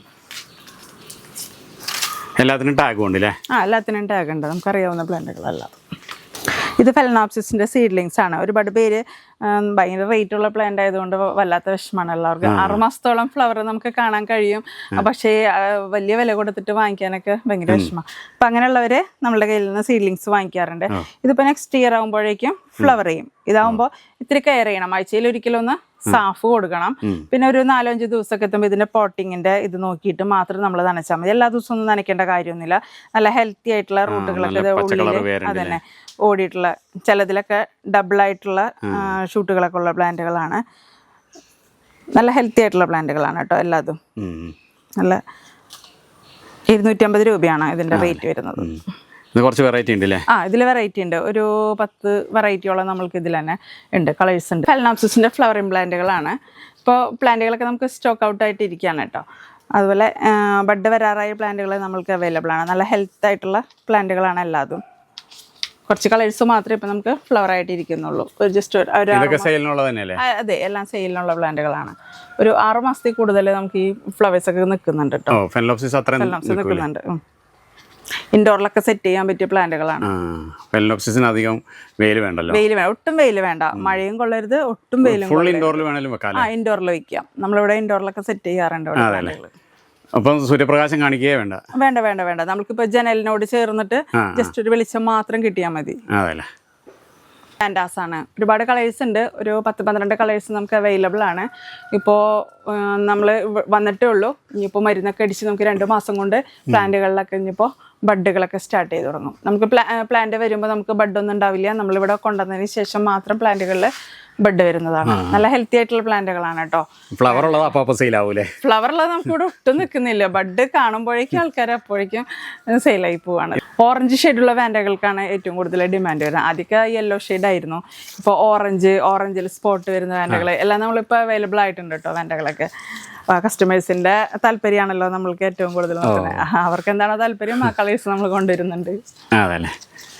എല്ലാത്തിനും ടാഗ് ഉണ്ട് അല്ലേ ആ എല്ലാത്തിനും ടാഗ് ഉണ്ട്. നമുക്കറിയാവുന്ന പ്ലാന്റുകളല്ല. ഇത് ഫെലനോപ്സിസിന്റെ സീഡ്ലിങ്സ് ആണ്. ഒരുപാട് പേര് ഭയങ്കര റേറ്റ് ഉള്ള പ്ലാന്റ് ആയതുകൊണ്ട് വല്ലാത്ത വിഷമമാണ് എല്ലാവർക്കും. ആറു മാസത്തോളം ഫ്ലവർ നമുക്ക് കാണാൻ കഴിയും. പക്ഷേ വലിയ വില കൊടുത്തിട്ട് വാങ്ങിക്കാനൊക്കെ ഭയങ്കര വിഷമമാണ് അപ്പം അങ്ങനെയുള്ളവര് നമ്മുടെ കയ്യിൽ നിന്ന് സീഡ്ലിങ്സ് വാങ്ങിക്കാറുണ്ട്. ഇതിപ്പോൾ നെക്സ്റ്റ് ഇയർ ആകുമ്പോഴേക്കും ഫ്ലവർ ചെയ്യും. ഇതാവുമ്പോൾ ഇത്തിരി കെയർ ചെയ്യണം. ആഴ്ചയിൽ ഒരിക്കലൊന്ന് സാഫ് കൊടുക്കണം. പിന്നെ ഒരു നാലഞ്ച് ദിവസമൊക്കെ എത്തുമ്പോൾ ഇതിന്റെ പോട്ടിങ്ങിന്റെ ഇത് നോക്കിയിട്ട് മാത്രം നമ്മൾ നനച്ചാൽ മതി. എല്ലാ ദിവസവും ഒന്നും നനയ്ക്കേണ്ട കാര്യമൊന്നുമില്ല. നല്ല ഹെൽത്തി ആയിട്ടുള്ള റൂട്ടുകളൊക്കെ ഉള്ളിൽ അതന്നെ ഓടിയിട്ടുള്ള ചിലതിലൊക്കെ ഡബിൾ ആയിട്ടുള്ള ഷൂട്ടുകളൊക്കെ ഉള്ള പ്ലാന്റുകളാണ്. നല്ല ഹെൽത്തി ആയിട്ടുള്ള പ്ലാന്റുകളാണ് കേട്ടോ എല്ലാതും. നല്ല ഇരുന്നൂറ്റി അമ്പത് രൂപയാണ് ഇതിന്റെ റേറ്റ് വരുന്നത്. ഇത് കുറച്ച് വെറൈറ്റി ഉണ്ട് അല്ലേ ആ ഇതിൽ വെറൈറ്റി ഉണ്ട്. ഒരു പത്ത് വെറൈറ്റിയോളം നമ്മൾക്ക് ഇതിൽ തന്നെ ഉണ്ട്. കളേഴ്സ് ഉണ്ട്. ഫെലനാപ്സിസിന്റെ ഫ്ലവറിങ് പ്ലാന്റുകളാണ് ഇപ്പോൾ പ്ലാന്റുകളൊക്കെ നമുക്ക് സ്റ്റോക്ക് ഔട്ട് ആയിട്ട് ഇരിക്കുകയാണ് കേട്ടോ അതുപോലെ ബഡ് വരാറായ പ്ലാന്റുകൾ നമ്മൾക്ക് അവൈലബിൾ ആണ്. നല്ല ഹെൽത്ത് ആയിട്ടുള്ള പ്ലാന്റുകളാണ് എല്ലാതും. കുറച്ച് കളേഴ്സ് മാത്രമേ ഇപ്പം നമുക്ക് ഫ്ലവർ ആയിട്ട് ഇരിക്കുന്നുള്ളൂ. ഒരു ജസ്റ്റ് ഒരു അതെ എല്ലാം സെയിലിനുള്ള പ്ലാന്റുകളാണ് ഒരു ആറ് മാസത്തിൽ കൂടുതൽ നമുക്ക് ഈ ഫ്ലവേഴ്സ് ഒക്കെ നിൽക്കുന്നുണ്ട് കേട്ടോ നിൽക്കുന്നുണ്ട് ഇൻഡോറിലൊക്കെ സെറ്റ് ചെയ്യാൻ പറ്റിയ പ്ലാന്റുകളാണ് ആ അധികം വെയിൽ വേണ്ടല്ലോ? വെയിൽ വേണ്ട ഒട്ടും വെയിൽ വേണ്ട. മഴയും കൊള്ളരുത് ഒട്ടും വെയിലും ഫുൾ ഇൻഡോറിൽ വേണേലും വെക്കാം ആ ഇൻഡോറിൽ വെക്കാം. നമ്മളിവിടെ ഇൻഡോറിലൊക്കെ സെറ്റ് ചെയ്യാറുണ്ട് അപ്പം സൂര്യപ്രകാശം കാണിക്കുകയേ വേണ്ട? വേണ്ട വേണ്ട വേണ്ട. നമുക്കിപ്പോൾ ജനലിനോട് ചേർന്നിട്ട്. ജസ്റ്റ് ഒരു വെളിച്ചം മാത്രം കിട്ടിയാൽ മതി. അതല്ലേ ആണ്. ഒരുപാട് കളേഴ്സ് ഉണ്ട്. ഒരു പത്ത് പന്ത്രണ്ട് കളേഴ്സ് നമുക്ക് അവൈലബിൾ ആണ്. ഇപ്പോൾ നമ്മൾ വന്നിട്ടേ ഉള്ളൂ. ഇനിയിപ്പോൾ മരുന്നൊക്കെ അടിച്ച് നമുക്ക് രണ്ട് മാസം കൊണ്ട് പ്ലാന്റുകളിലൊക്കെ ഇനിയിപ്പോൾ ബഡുകളൊക്കെ സ്റ്റാർട്ട് ചെയ്ത് തുടങ്ങും. നമുക്ക് പ്ലാ പ്ലാന്റ് വരുമ്പോൾ നമുക്ക് ബഡ് ഒന്നും ഉണ്ടാവില്ല. നമ്മളിവിടെ കൊണ്ടുവന്നതിന് ശേഷം മാത്രം പ്ലാന്റുകളിൽ ബഡ് വരുന്നതാണ്. നല്ല ഹെൽത്തി ആയിട്ടുള്ള പ്ലാന്റുകളാണ് കേട്ടോ. ഫ്ലവർ ഉള്ളത് ഫ്ലവർ സെയിലാവൂലേ ഫ്ലവറിൽ നമുക്ക് ഇവിടെ ഒട്ടും നിൽക്കുന്നില്ല. ബഡ് കാണുമ്പോഴേക്കും ആൾക്കാർ അപ്പോഴേക്കും സെയിലായി പോവാണ്. ഓറഞ്ച് ഷെയ്ഡുള്ള വാൻഡകൾക്കാണ് ഏറ്റവും കൂടുതൽ ഡിമാൻഡ് വരുന്നത്. ആദ്യമൊക്കെ യെല്ലോ ഷെയ്ഡ് ആയിരുന്നു. ഇപ്പോൾ ഓറഞ്ച് ഓറഞ്ചിൽ സ്പോട്ട് വരുന്ന വാൻഡകൾ എല്ലാം നമ്മളിപ്പോൾ അവൈലബിൾ ആയിട്ടുണ്ട് കേട്ടോ വാൻഡകളൊക്കെ കസ്റ്റമേഴ്സിന്റെ താല്പര്യമാണല്ലോ നമ്മൾക്ക് ഏറ്റവും കൂടുതൽ നോക്കുന്നത്. അവർക്ക് എന്താണോ താല്പര്യം ആ കളേഴ്സ് നമ്മൾ കൊണ്ടുവരുന്നുണ്ട്. അതല്ലേ.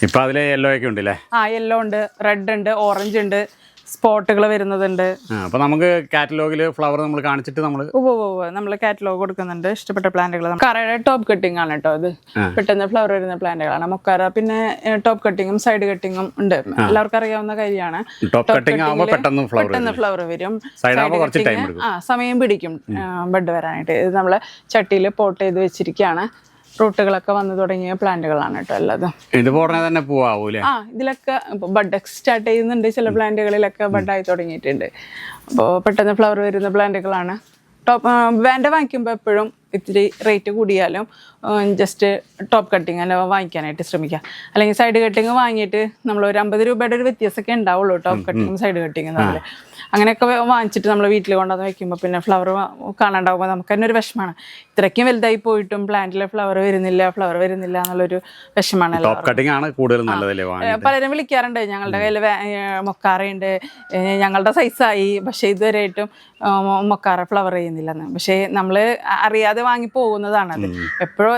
ഇപ്പം അതിൽ യെല്ലോ ഒക്കെ ഉണ്ടല്ലേ? ആ യെല്ലോ ഉണ്ട് റെഡ് ഉണ്ട് ഓറഞ്ച് ഉണ്ട്. സ്പോട്ടുകൾ വരുന്നതുണ്ട്. അപ്പൊ നമുക്ക് കാറ്റലോഗിൽ ഫ്ലവർ നമ്മൾ കാണിച്ചിട്ട് നമ്മൾ നമ്മൾ കാറ്റലോഗ് കൊടുക്കുന്നുണ്ട്. ഇഷ്ടപ്പെട്ട പ്ലാന്റുകൾ കറയുടെ ടോപ്പ് കട്ടിംഗ് ആണ് കേട്ടോ ഇത്. പെട്ടെന്ന് ഫ്ലവർ വരുന്ന പ്ലാന്റുകളാണ്. മൊക്കാര പിന്നെ ടോപ്പ് കട്ടിങ്ങും സൈഡ് കട്ടിങ്ങും ഉണ്ട്. എല്ലാവർക്കും അറിയാവുന്ന കാര്യമാണ്. ടോപ്പ് കട്ടിംഗ് പെട്ടെന്ന് ഫ്ലവർ വരും. ആ സമയം പിടിക്കും ബഡ് വരാനായിട്ട്. ഇത് നമ്മൾ ചട്ടിയിൽ പോട്ട് ചെയ്ത് വെച്ചിരിക്കുകയാണ് റൂട്ടുകളൊക്കെ വന്നു തുടങ്ങിയ പ്ലാന്റുകളാണ് കേട്ടോ എല്ലാതും. ഇത് ഉടനെ തന്നെ പോവാവൂലേ ആ ഇതിലൊക്കെ ബഡ് സ്റ്റാർട്ട് ചെയ്യുന്നുണ്ട് ചില പ്ലാന്റുകളിലൊക്കെ ബഡായി തുടങ്ങിയിട്ടുണ്ട്. അപ്പോൾ പെട്ടെന്ന് ഫ്ലവർ വരുന്ന പ്ലാന്റുകളാണ്. ടോപ്പ് വേണ്ട വാങ്ങിക്കുമ്പോൾ എപ്പോഴും ഇത്തിരി റേറ്റ് കൂടിയാലും ജസ്റ്റ് ടോപ്പ് കട്ടിങ് അല്ല വാങ്ങിക്കാനായിട്ട് ശ്രമിക്കുക. അല്ലെങ്കിൽ സൈഡ് കട്ടിങ് വാങ്ങിയിട്ട് നമ്മൾ ഒരു അമ്പത് രൂപയുടെ ഒരു വ്യത്യാസമൊക്കെ ഉണ്ടാവുള്ളൂ ടോപ്പ് കട്ടിങ്ങും സൈഡ് കട്ടിങ്ങും തമ്മിൽ അങ്ങനെയൊക്കെ വാങ്ങിച്ചിട്ട് നമ്മൾ വീട്ടിൽ കൊണ്ടുവന്ന് വെക്കുമ്പോൾ പിന്നെ ഫ്ലവർ കാണാണ്ടാവുമ്പോൾ നമുക്ക് തന്നെ ഒരു വിഷമമാണ് ഇത്രയ്ക്കും വലുതായി പോയിട്ടും പ്ലാന്റിലെ ഫ്ലവർ വരുന്നില്ല ഫ്ലവർ വരുന്നില്ല എന്നുള്ളൊരു വിഷമമാണ് ടോപ്പ് കട്ടിങ് ആണ് കൂടുതൽ നല്ലതല്ലേ വാങ്ങി ഏ, പലരും വിളിക്കാറുണ്ട് ഞങ്ങളുടെ കയ്യിൽ മൊക്കാറയുണ്ട്. ഞങ്ങളുടെ സൈസായി പക്ഷേ ഇതുവരെയായിട്ടും മൊക്കാറ ഫ്ലവർ ചെയ്യുന്നില്ലെന്ന്. പക്ഷേ നമ്മൾ അറിയാതെ വാങ്ങി പോകുന്നതാണത് എപ്പോഴും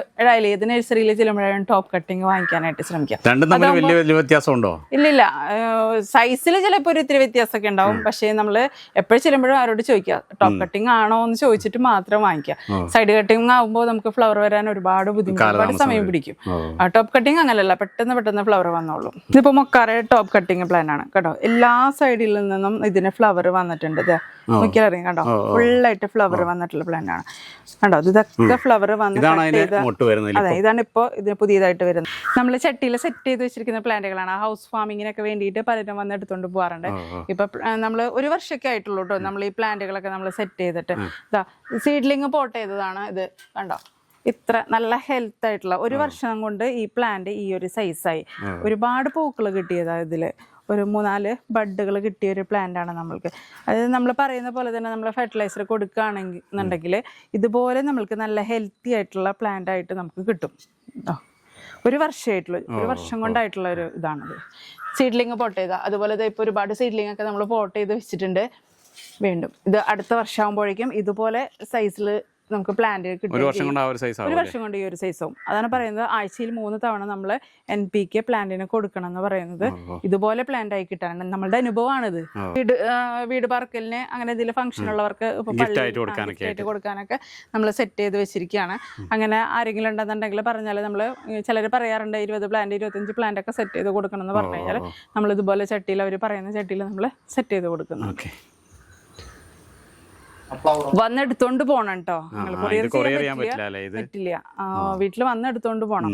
ഏത് നഴ്സറിയിൽ ചെല്ലുമ്പോഴാണ് ടോപ്പ് കട്ടിങ് വാങ്ങിക്കാനായിട്ട് ശ്രമിക്കാം. രണ്ടും വലിയ വലിയ വ്യത്യാസം ഉണ്ടോ ഇല്ലില്ല സൈസിൽ ചിലപ്പോൾ ഒരു ഇത്തിരി വ്യത്യാസമൊക്കെ ഉണ്ടാവും. പക്ഷേ നമ്മൾ എപ്പോഴും ചെല്ലുമ്പോഴും ആരോട് ചോദിക്കുക ടോപ്പ് കട്ടിങ് ആണോ? എന്ന് ചോദിച്ചിട്ട് മാത്രം വാങ്ങിക്കുക. സൈഡ് കട്ടിങ് ആകുമ്പോൾ നമുക്ക് ഫ്ലവർ വരാൻ ഒരുപാട് ബുദ്ധിമുട്ട് ഒരുപാട് സമയം പിടിക്കും. ടോപ്പ് കട്ടിങ് അങ്ങനെയല്ല പെട്ടെന്ന് പെട്ടെന്ന് ഫ്ലവർ വന്നോളൂ. ഇതിപ്പോൾ മൊക്കാറ ടോപ്പ് കട്ടിങ് പ്ലാൻ ആണ്. കേട്ടോ എല്ലാ സൈഡിൽ നിന്നും ഇതിന് ഫ്ലവർ വന്നിട്ടുണ്ട് നോക്കിയാൽ അറിയാം കേട്ടോ ഫുള്ളായിട്ട് ഫ്ലവർ വന്നിട്ടുള്ള പ്ലാൻ ആണ്. കണ്ടോ? ഇത് ഇതൊക്കെ ഫ്ലവർ വന്ന് അതെ ഇതാണ് ഇപ്പോൾ ഇതിന് പുതിയതായിട്ട് വരുന്നത്. നമ്മൾ ചട്ടിയിൽ സെറ്റ് ചെയ്ത് വെച്ചിരിക്കുന്ന പ്ലാന്റുകളാണ് ഹൗസ് ഫാമിങ്ങിനൊക്കെ വേണ്ടിയിട്ട് പലരും വന്ന് എടുത്തുകൊണ്ട് പോകാറുണ്ട് ഇപ്പൊ നമ്മൾ ഒരു വർഷമൊക്കെ ആയിട്ടുള്ളൂ കേട്ടോ നമ്മൾ ഈ പ്ലാന്റുകളൊക്കെ നമ്മൾ സെറ്റ് ചെയ്തിട്ട്. ഇതാ സീഡ്ലിങ് പോട്ട് ചെയ്തതാണ് ഇത്. കണ്ടോ? ഇത്ര നല്ല ഹെൽത്ത് ആയിട്ടുള്ള ഒരു വർഷം കൊണ്ട് ഈ പ്ലാന്റ് ഈ ഒരു സൈസായി ഒരുപാട് പൂക്കൾ കിട്ടിയതാ ഇതിൽ. ഒരു മൂന്നാൽ ബഡുകൾ കിട്ടിയ ഒരു പ്ലാന്റ് ആണ് നമ്മൾക്ക്. അതായത് നമ്മൾ പറയുന്ന പോലെ തന്നെ നമ്മൾ ഫെർട്ടിലൈസർ കൊടുക്കുകയാണെങ്കിൽ എന്നുണ്ടെങ്കിൽ ഇതുപോലെ നമ്മൾക്ക് നല്ല ഹെൽത്തി ആയിട്ടുള്ള പ്ലാന്റ് ആയിട്ട് നമുക്ക് കിട്ടും. ഒരു വർഷമായിട്ടുള്ള ഒരു വർഷം കൊണ്ടായിട്ടുള്ള ഒരു ഇതാണത്. സീഡ്ലിങ് പോട്ട് ചെയ്ത അതുപോലെ ഇപ്പോൾ ഒരുപാട് സീഡ്ലിംഗ് ഒക്കെ നമ്മൾ പോട്ട് ചെയ്ത് വെച്ചിട്ടുണ്ട്. വീണ്ടും ഇത് അടുത്ത വർഷമാകുമ്പോഴേക്കും ഇതുപോലെ സൈസിൽ നമുക്ക് പ്ലാന്റ് കിട്ടും ഒരു വർഷം കൊണ്ട് ആ ഒരു സൈസ് ഒരു വർഷം കൊണ്ട് ഈ ഒരു സൈസാവും അതാണ് പറയുന്നത് ആഴ്ചയിൽ മൂന്ന് തവണ നമ്മൾ എൻ പി കെ പ്ലാന്റിന് കൊടുക്കണം എന്ന് പറയുന്നത്. ഇതുപോലെ പ്ലാന്റ് ആയി കിട്ടാനാണ് നമ്മളുടെ അനുഭവമാണിത്. വീട് വീട് പറക്കലിന് അങ്ങനെ എന്തെങ്കിലും ഫംഗ്ഷൻ ഉള്ളവർക്ക് ആയിട്ട് കൊടുക്കാനൊക്കെ നമ്മൾ സെറ്റ് ചെയ്ത് വെച്ചിരിക്കുകയാണ്. അങ്ങനെ ആരെങ്കിലും ഉണ്ടെന്നുണ്ടെങ്കിൽ പറഞ്ഞാൽ നമ്മൾ ചിലർ പറയാറുണ്ട് ഇരുപത് പ്ലാന്റ് ഇരുപത്തഞ്ച് പ്ലാന്റ് ഒക്കെ സെറ്റ് ചെയ്ത് കൊടുക്കണം എന്ന് പറഞ്ഞു കഴിഞ്ഞാൽ നമ്മൾ ഇതുപോലെ ചട്ടിയിൽ അവർ പറയുന്ന ചട്ടിയിൽ നമ്മൾ സെറ്റ് ചെയ്ത് കൊടുക്കുന്നു. ഓക്കെ. ഫ്ലവർ വന്ന് എടുത്തോണ്ട് പോണം കേട്ടോ കൊറിയർ ചെയ്യാൻ പറ്റില്ല. അല്ലേ ഇത്? വീട്ടിൽ വന്ന് എടുത്തോണ്ട് പോണം.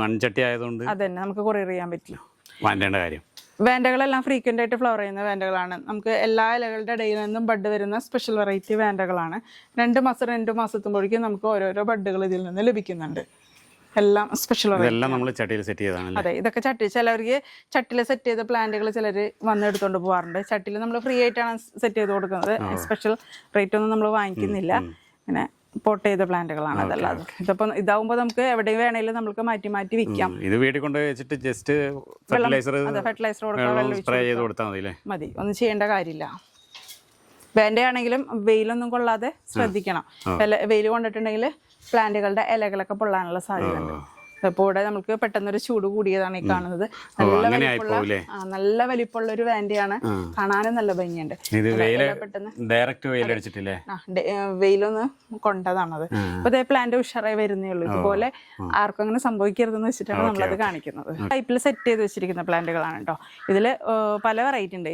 മൺചട്ടി ആയതുകൊണ്ട്? അതന്നെ നമുക്ക് കൊറിയർ ചെയ്യാൻ പറ്റില്ല. വേണ്ട കാര്യം. വേണ്ടകളെല്ലാം ഫ്രീക്വന്റ് ആയിട്ട് ഫ്ലവർ ചെയ്യുന്ന വേണ്ടകളാണ്. നമുക്ക് എല്ലാ ഇലകളുടെ ഇടയിൽ നിന്നും ബഡ് വരുന്ന സ്പെഷ്യൽ വെറൈറ്റി വേണ്ടകളാണ്. രണ്ട് മാസം രണ്ട് മാസത്തുമ്പോഴേക്കും നമുക്ക് ഓരോരോ ബഡുകൾ ഇതിൽ നിന്ന് ലഭിക്കുന്നുണ്ട്. എല്ലാം സ്പെഷ്യൽ ഇതെല്ലാം നമ്മൾ ചട്ടിയിൽ സെറ്റ് ചെയ്തതാണ് അതെ ഇതൊക്കെ ചട്ടി ചിലവർക്ക് ചട്ടിയിൽ സെറ്റ് ചെയ്ത പ്ലാന്റുകൾ ചിലർ വന്ന് എടുത്തുകൊണ്ട് പോകാറുണ്ട് ചട്ടിയിൽ നമ്മൾ ഫ്രീ ആയിട്ടാണ് സെറ്റ് ചെയ്ത് കൊടുക്കുന്നത്. സ്പെഷ്യൽ റേറ്റ് ഒന്നും നമ്മൾ വാങ്ങിക്കുന്നില്ല. പിന്നെ പോട്ട് ചെയ്ത പ്ലാന്റുകളാണ് അതല്ലാതെ ഇതപ്പോ ഇതാവുമ്പോൾ നമുക്ക് എവിടെ വേണേലും നമുക്ക് മാറ്റി മാറ്റി വിൽക്കാം ഇത് വീട്ടിൽ കൊണ്ട് വെച്ചിട്ട് ജസ്റ്റ് ഫെർട്ടിലൈസർ ഫെർട്ടിലൈസർ കൊടുത്താൽ മതി ഒന്നും ചെയ്യേണ്ട കാര്യമില്ല. വേണ്ട ആണെങ്കിലും വെയിലൊന്നും കൊള്ളാതെ ശ്രദ്ധിക്കണം. വെയിൽ കൊണ്ടിട്ടുണ്ടെങ്കിൽ പ്ലാന്റുകളുടെ ഇലകളൊക്കെ പൊള്ളാനുള്ള സാധ്യത ഉണ്ട് ഇപ്പോൾ ഇവിടെ നമുക്ക് പെട്ടെന്ന് ഒരു ചൂട് കൂടിയതാണ് ഈ കാണുന്നത്. നല്ല വലിപ്പമുള്ള നല്ല വലിപ്പമുള്ള ഒരു വാൻഡിയാണ് കാണാനും നല്ല ഭംഗിയുണ്ട്. ഡയറക്റ്റ് വെയിലടിച്ചിട്ടില്ലേ വെയിലൊന്ന് കൊണ്ടതാണത്. അപ്പൊ ഇതേ പ്ലാന്റ് ഉഷാറായി വരുന്നേ ഉള്ളൂ. ഇതുപോലെ ആർക്കും അങ്ങനെ സംഭവിക്കരുതെന്ന് വെച്ചിട്ടാണ് നമ്മളത് കാണിക്കുന്നത്. ടൈപ്പിൽ സെറ്റ് ചെയ്ത് വെച്ചിരിക്കുന്ന പ്ലാന്റുകളാണ് കേട്ടോ ഇതിൽ പല വെറൈറ്റി ഉണ്ട്.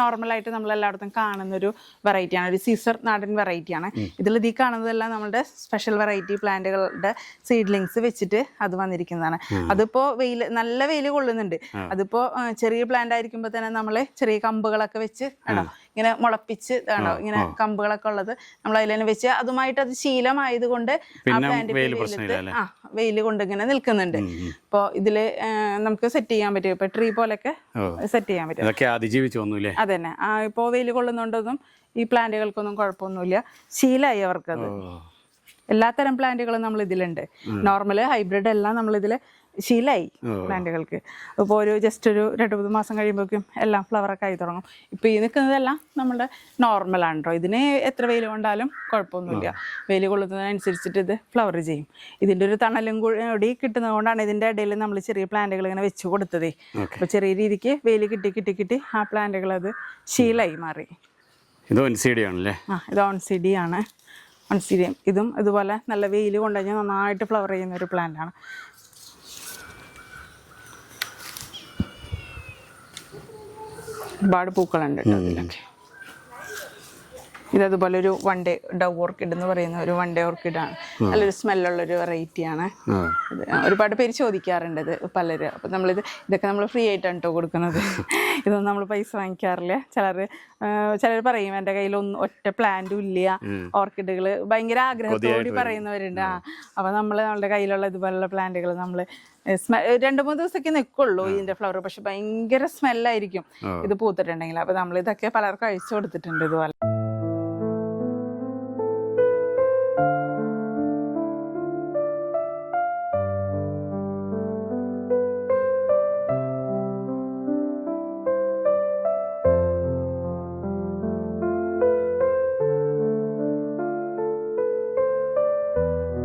നോർമൽ ആയിട്ട് നമ്മൾ എല്ലായിടത്തും കാണുന്ന ഒരു വെറൈറ്റിയാണ് ഒരു സീസർ നാടൻ വെറൈറ്റിയാണ് ഇതിൽ ഇതീ കാണുന്നതെല്ലാം നമ്മുടെ സ്പെഷ്യൽ വെറൈറ്റി പ്ലാന്റുകളുടെ സീഡ്ലിങ്സ് വെച്ചിട്ട് അത് വന്നിരിക്കുന്നതാണ്. അതിപ്പോ വെയിൽ നല്ല വെയിൽ കൊള്ളുന്നുണ്ട്. അതിപ്പോ ചെറിയ പ്ലാന്റ് ആയിരിക്കുമ്പോൾ തന്നെ നമ്മൾ ചെറിയ കമ്പുകളൊക്കെ വെച്ച് ആണോ? ഇങ്ങനെ മുളപ്പിച്ച് ആണോ? ഇങ്ങനെ കമ്പുകളൊക്കെ ഉള്ളത് നമ്മൾ അതിൽ തന്നെ വെച്ച് അതുമായിട്ട് അത് ശീലമായതുകൊണ്ട് ആ പിന്നെ പ്ലാന്റ്? ആ വെയിൽ കൊണ്ട് ഇങ്ങനെ നിൽക്കുന്നുണ്ട്. അപ്പോൾ ഇതിൽ നമുക്ക് സെറ്റ് ചെയ്യാൻ പറ്റും. ഇപ്പൊ ട്രീ പോലൊക്കെ. സെറ്റ് ചെയ്യാൻ പറ്റും. ഇതൊക്കെ അതിജീവിച്ച് അതന്നെ. ആ ഇപ്പോൾ വെയിൽ കൊള്ളുന്നുണ്ടൊന്നും ഈ പ്ലാന്റുകൾക്കൊന്നും കുഴപ്പമൊന്നുമില്ല. ശീലമായി അവർക്കത്. എല്ലാത്തരം പ്ലാന്റുകളും നമ്മൾ ഇതിലുണ്ട്. നോർമൽ ഹൈബ്രിഡ് എല്ലാം നമ്മൾ ഇതിൽ ശീലായി പ്ലാന്റുകൾക്ക്. ഇപ്പോൾ ഒരു ജസ്റ്റ് ഒരു രണ്ട് മൂന്ന് മാസം കഴിയുമ്പോഴേക്കും എല്ലാം ഫ്ലവറൊക്കെ ആയി തുടങ്ങും. ഇപ്പോൾ ഈ നിൽക്കുന്നതെല്ലാം നമ്മുടെ നോർമലാണ് കേട്ടോ ഇതിന് എത്ര വെയിൽ കൊണ്ടാലും കുഴപ്പമൊന്നുമില്ല. വെയിൽ കൊള്ളുന്നതിനനുസരിച്ചിട്ട് ഇത് ഫ്ലവർ ചെയ്യും. ഇതിന്റെ ഒരു തണലും കൂടി കിട്ടുന്നത് കൊണ്ടാണ് ഇതിന്റെ ഇടയിൽ നമ്മൾ ചെറിയ പ്ലാന്റുകൾ ഇങ്ങനെ വെച്ച് കൊടുത്തതേ. അപ്പോൾ ചെറിയ രീതിക്ക് വെയിൽ കിട്ടി കിട്ടി കിട്ടി ആ പ്ലാന്റുകൾ അത് ശീലായി മാറി. ഇത് ഒൻസിഡി ആണല്ലേ? ആ ഇത് ഓൺസിഡി ഓൺസിഡിയം ഇതും ഇതുപോലെ നല്ല വെയിൽ കൊണ്ടുകഴിഞ്ഞാൽ നന്നായിട്ട് ഫ്ലവർ ചെയ്യുന്ന ഒരു പ്ലാന്റാണ് ആണ്. ഒരുപാട് പൂക്കളുണ്ട് കേട്ടോ ഇതിലൊക്കെ. ഇതതുപോലെ ഒരു വൺ ഡേ ഡവ് ഓർക്കിഡ് എന്ന് പറയുന്ന ഒരു വൺ ഡേ ഓർക്കിഡാണ് നല്ലൊരു സ്മെല്ലുള്ള ഒരു വെറൈറ്റിയാണ് ആണ്. ഒരുപാട് പേര് ചോദിക്കാറുണ്ട് ഇത് പലര്. അപ്പം നമ്മളിത് ഇതൊക്കെ നമ്മൾ ഫ്രീ ആയിട്ടാണ് കേട്ടോ കൊടുക്കുന്നത്. ഇതൊന്നും നമ്മൾ പൈസ വാങ്ങിക്കാറില്ല. ചിലർ ചിലർ പറയും എന്റെ കയ്യിൽ ഒന്നും ഒറ്റ പ്ലാന്റും ഇല്ല. ഓർക്കിഡുകൾ ഭയങ്കര ആഗ്രഹത്തോടി പറയുന്നവരുണ്ട് ആ. അപ്പം നമ്മൾ നമ്മുടെ കയ്യിലുള്ള ഇതുപോലുള്ള പ്ലാന്റുകൾ നമ്മൾ സ്മെ രണ്ട് മൂന്ന് ദിവസമൊക്കെ നിൽക്കുള്ളൂ ഇതിന്റെ ഫ്ലവർ പക്ഷെ ഭയങ്കര സ്മെല്ലായിരിക്കും ഇത് പൂത്തിട്ടുണ്ടെങ്കിൽ. അപ്പം നമ്മൾ ഇതൊക്കെ പലർക്കും അഴിച്ചു കൊടുത്തിട്ടുണ്ട് ഇതുപോലെ.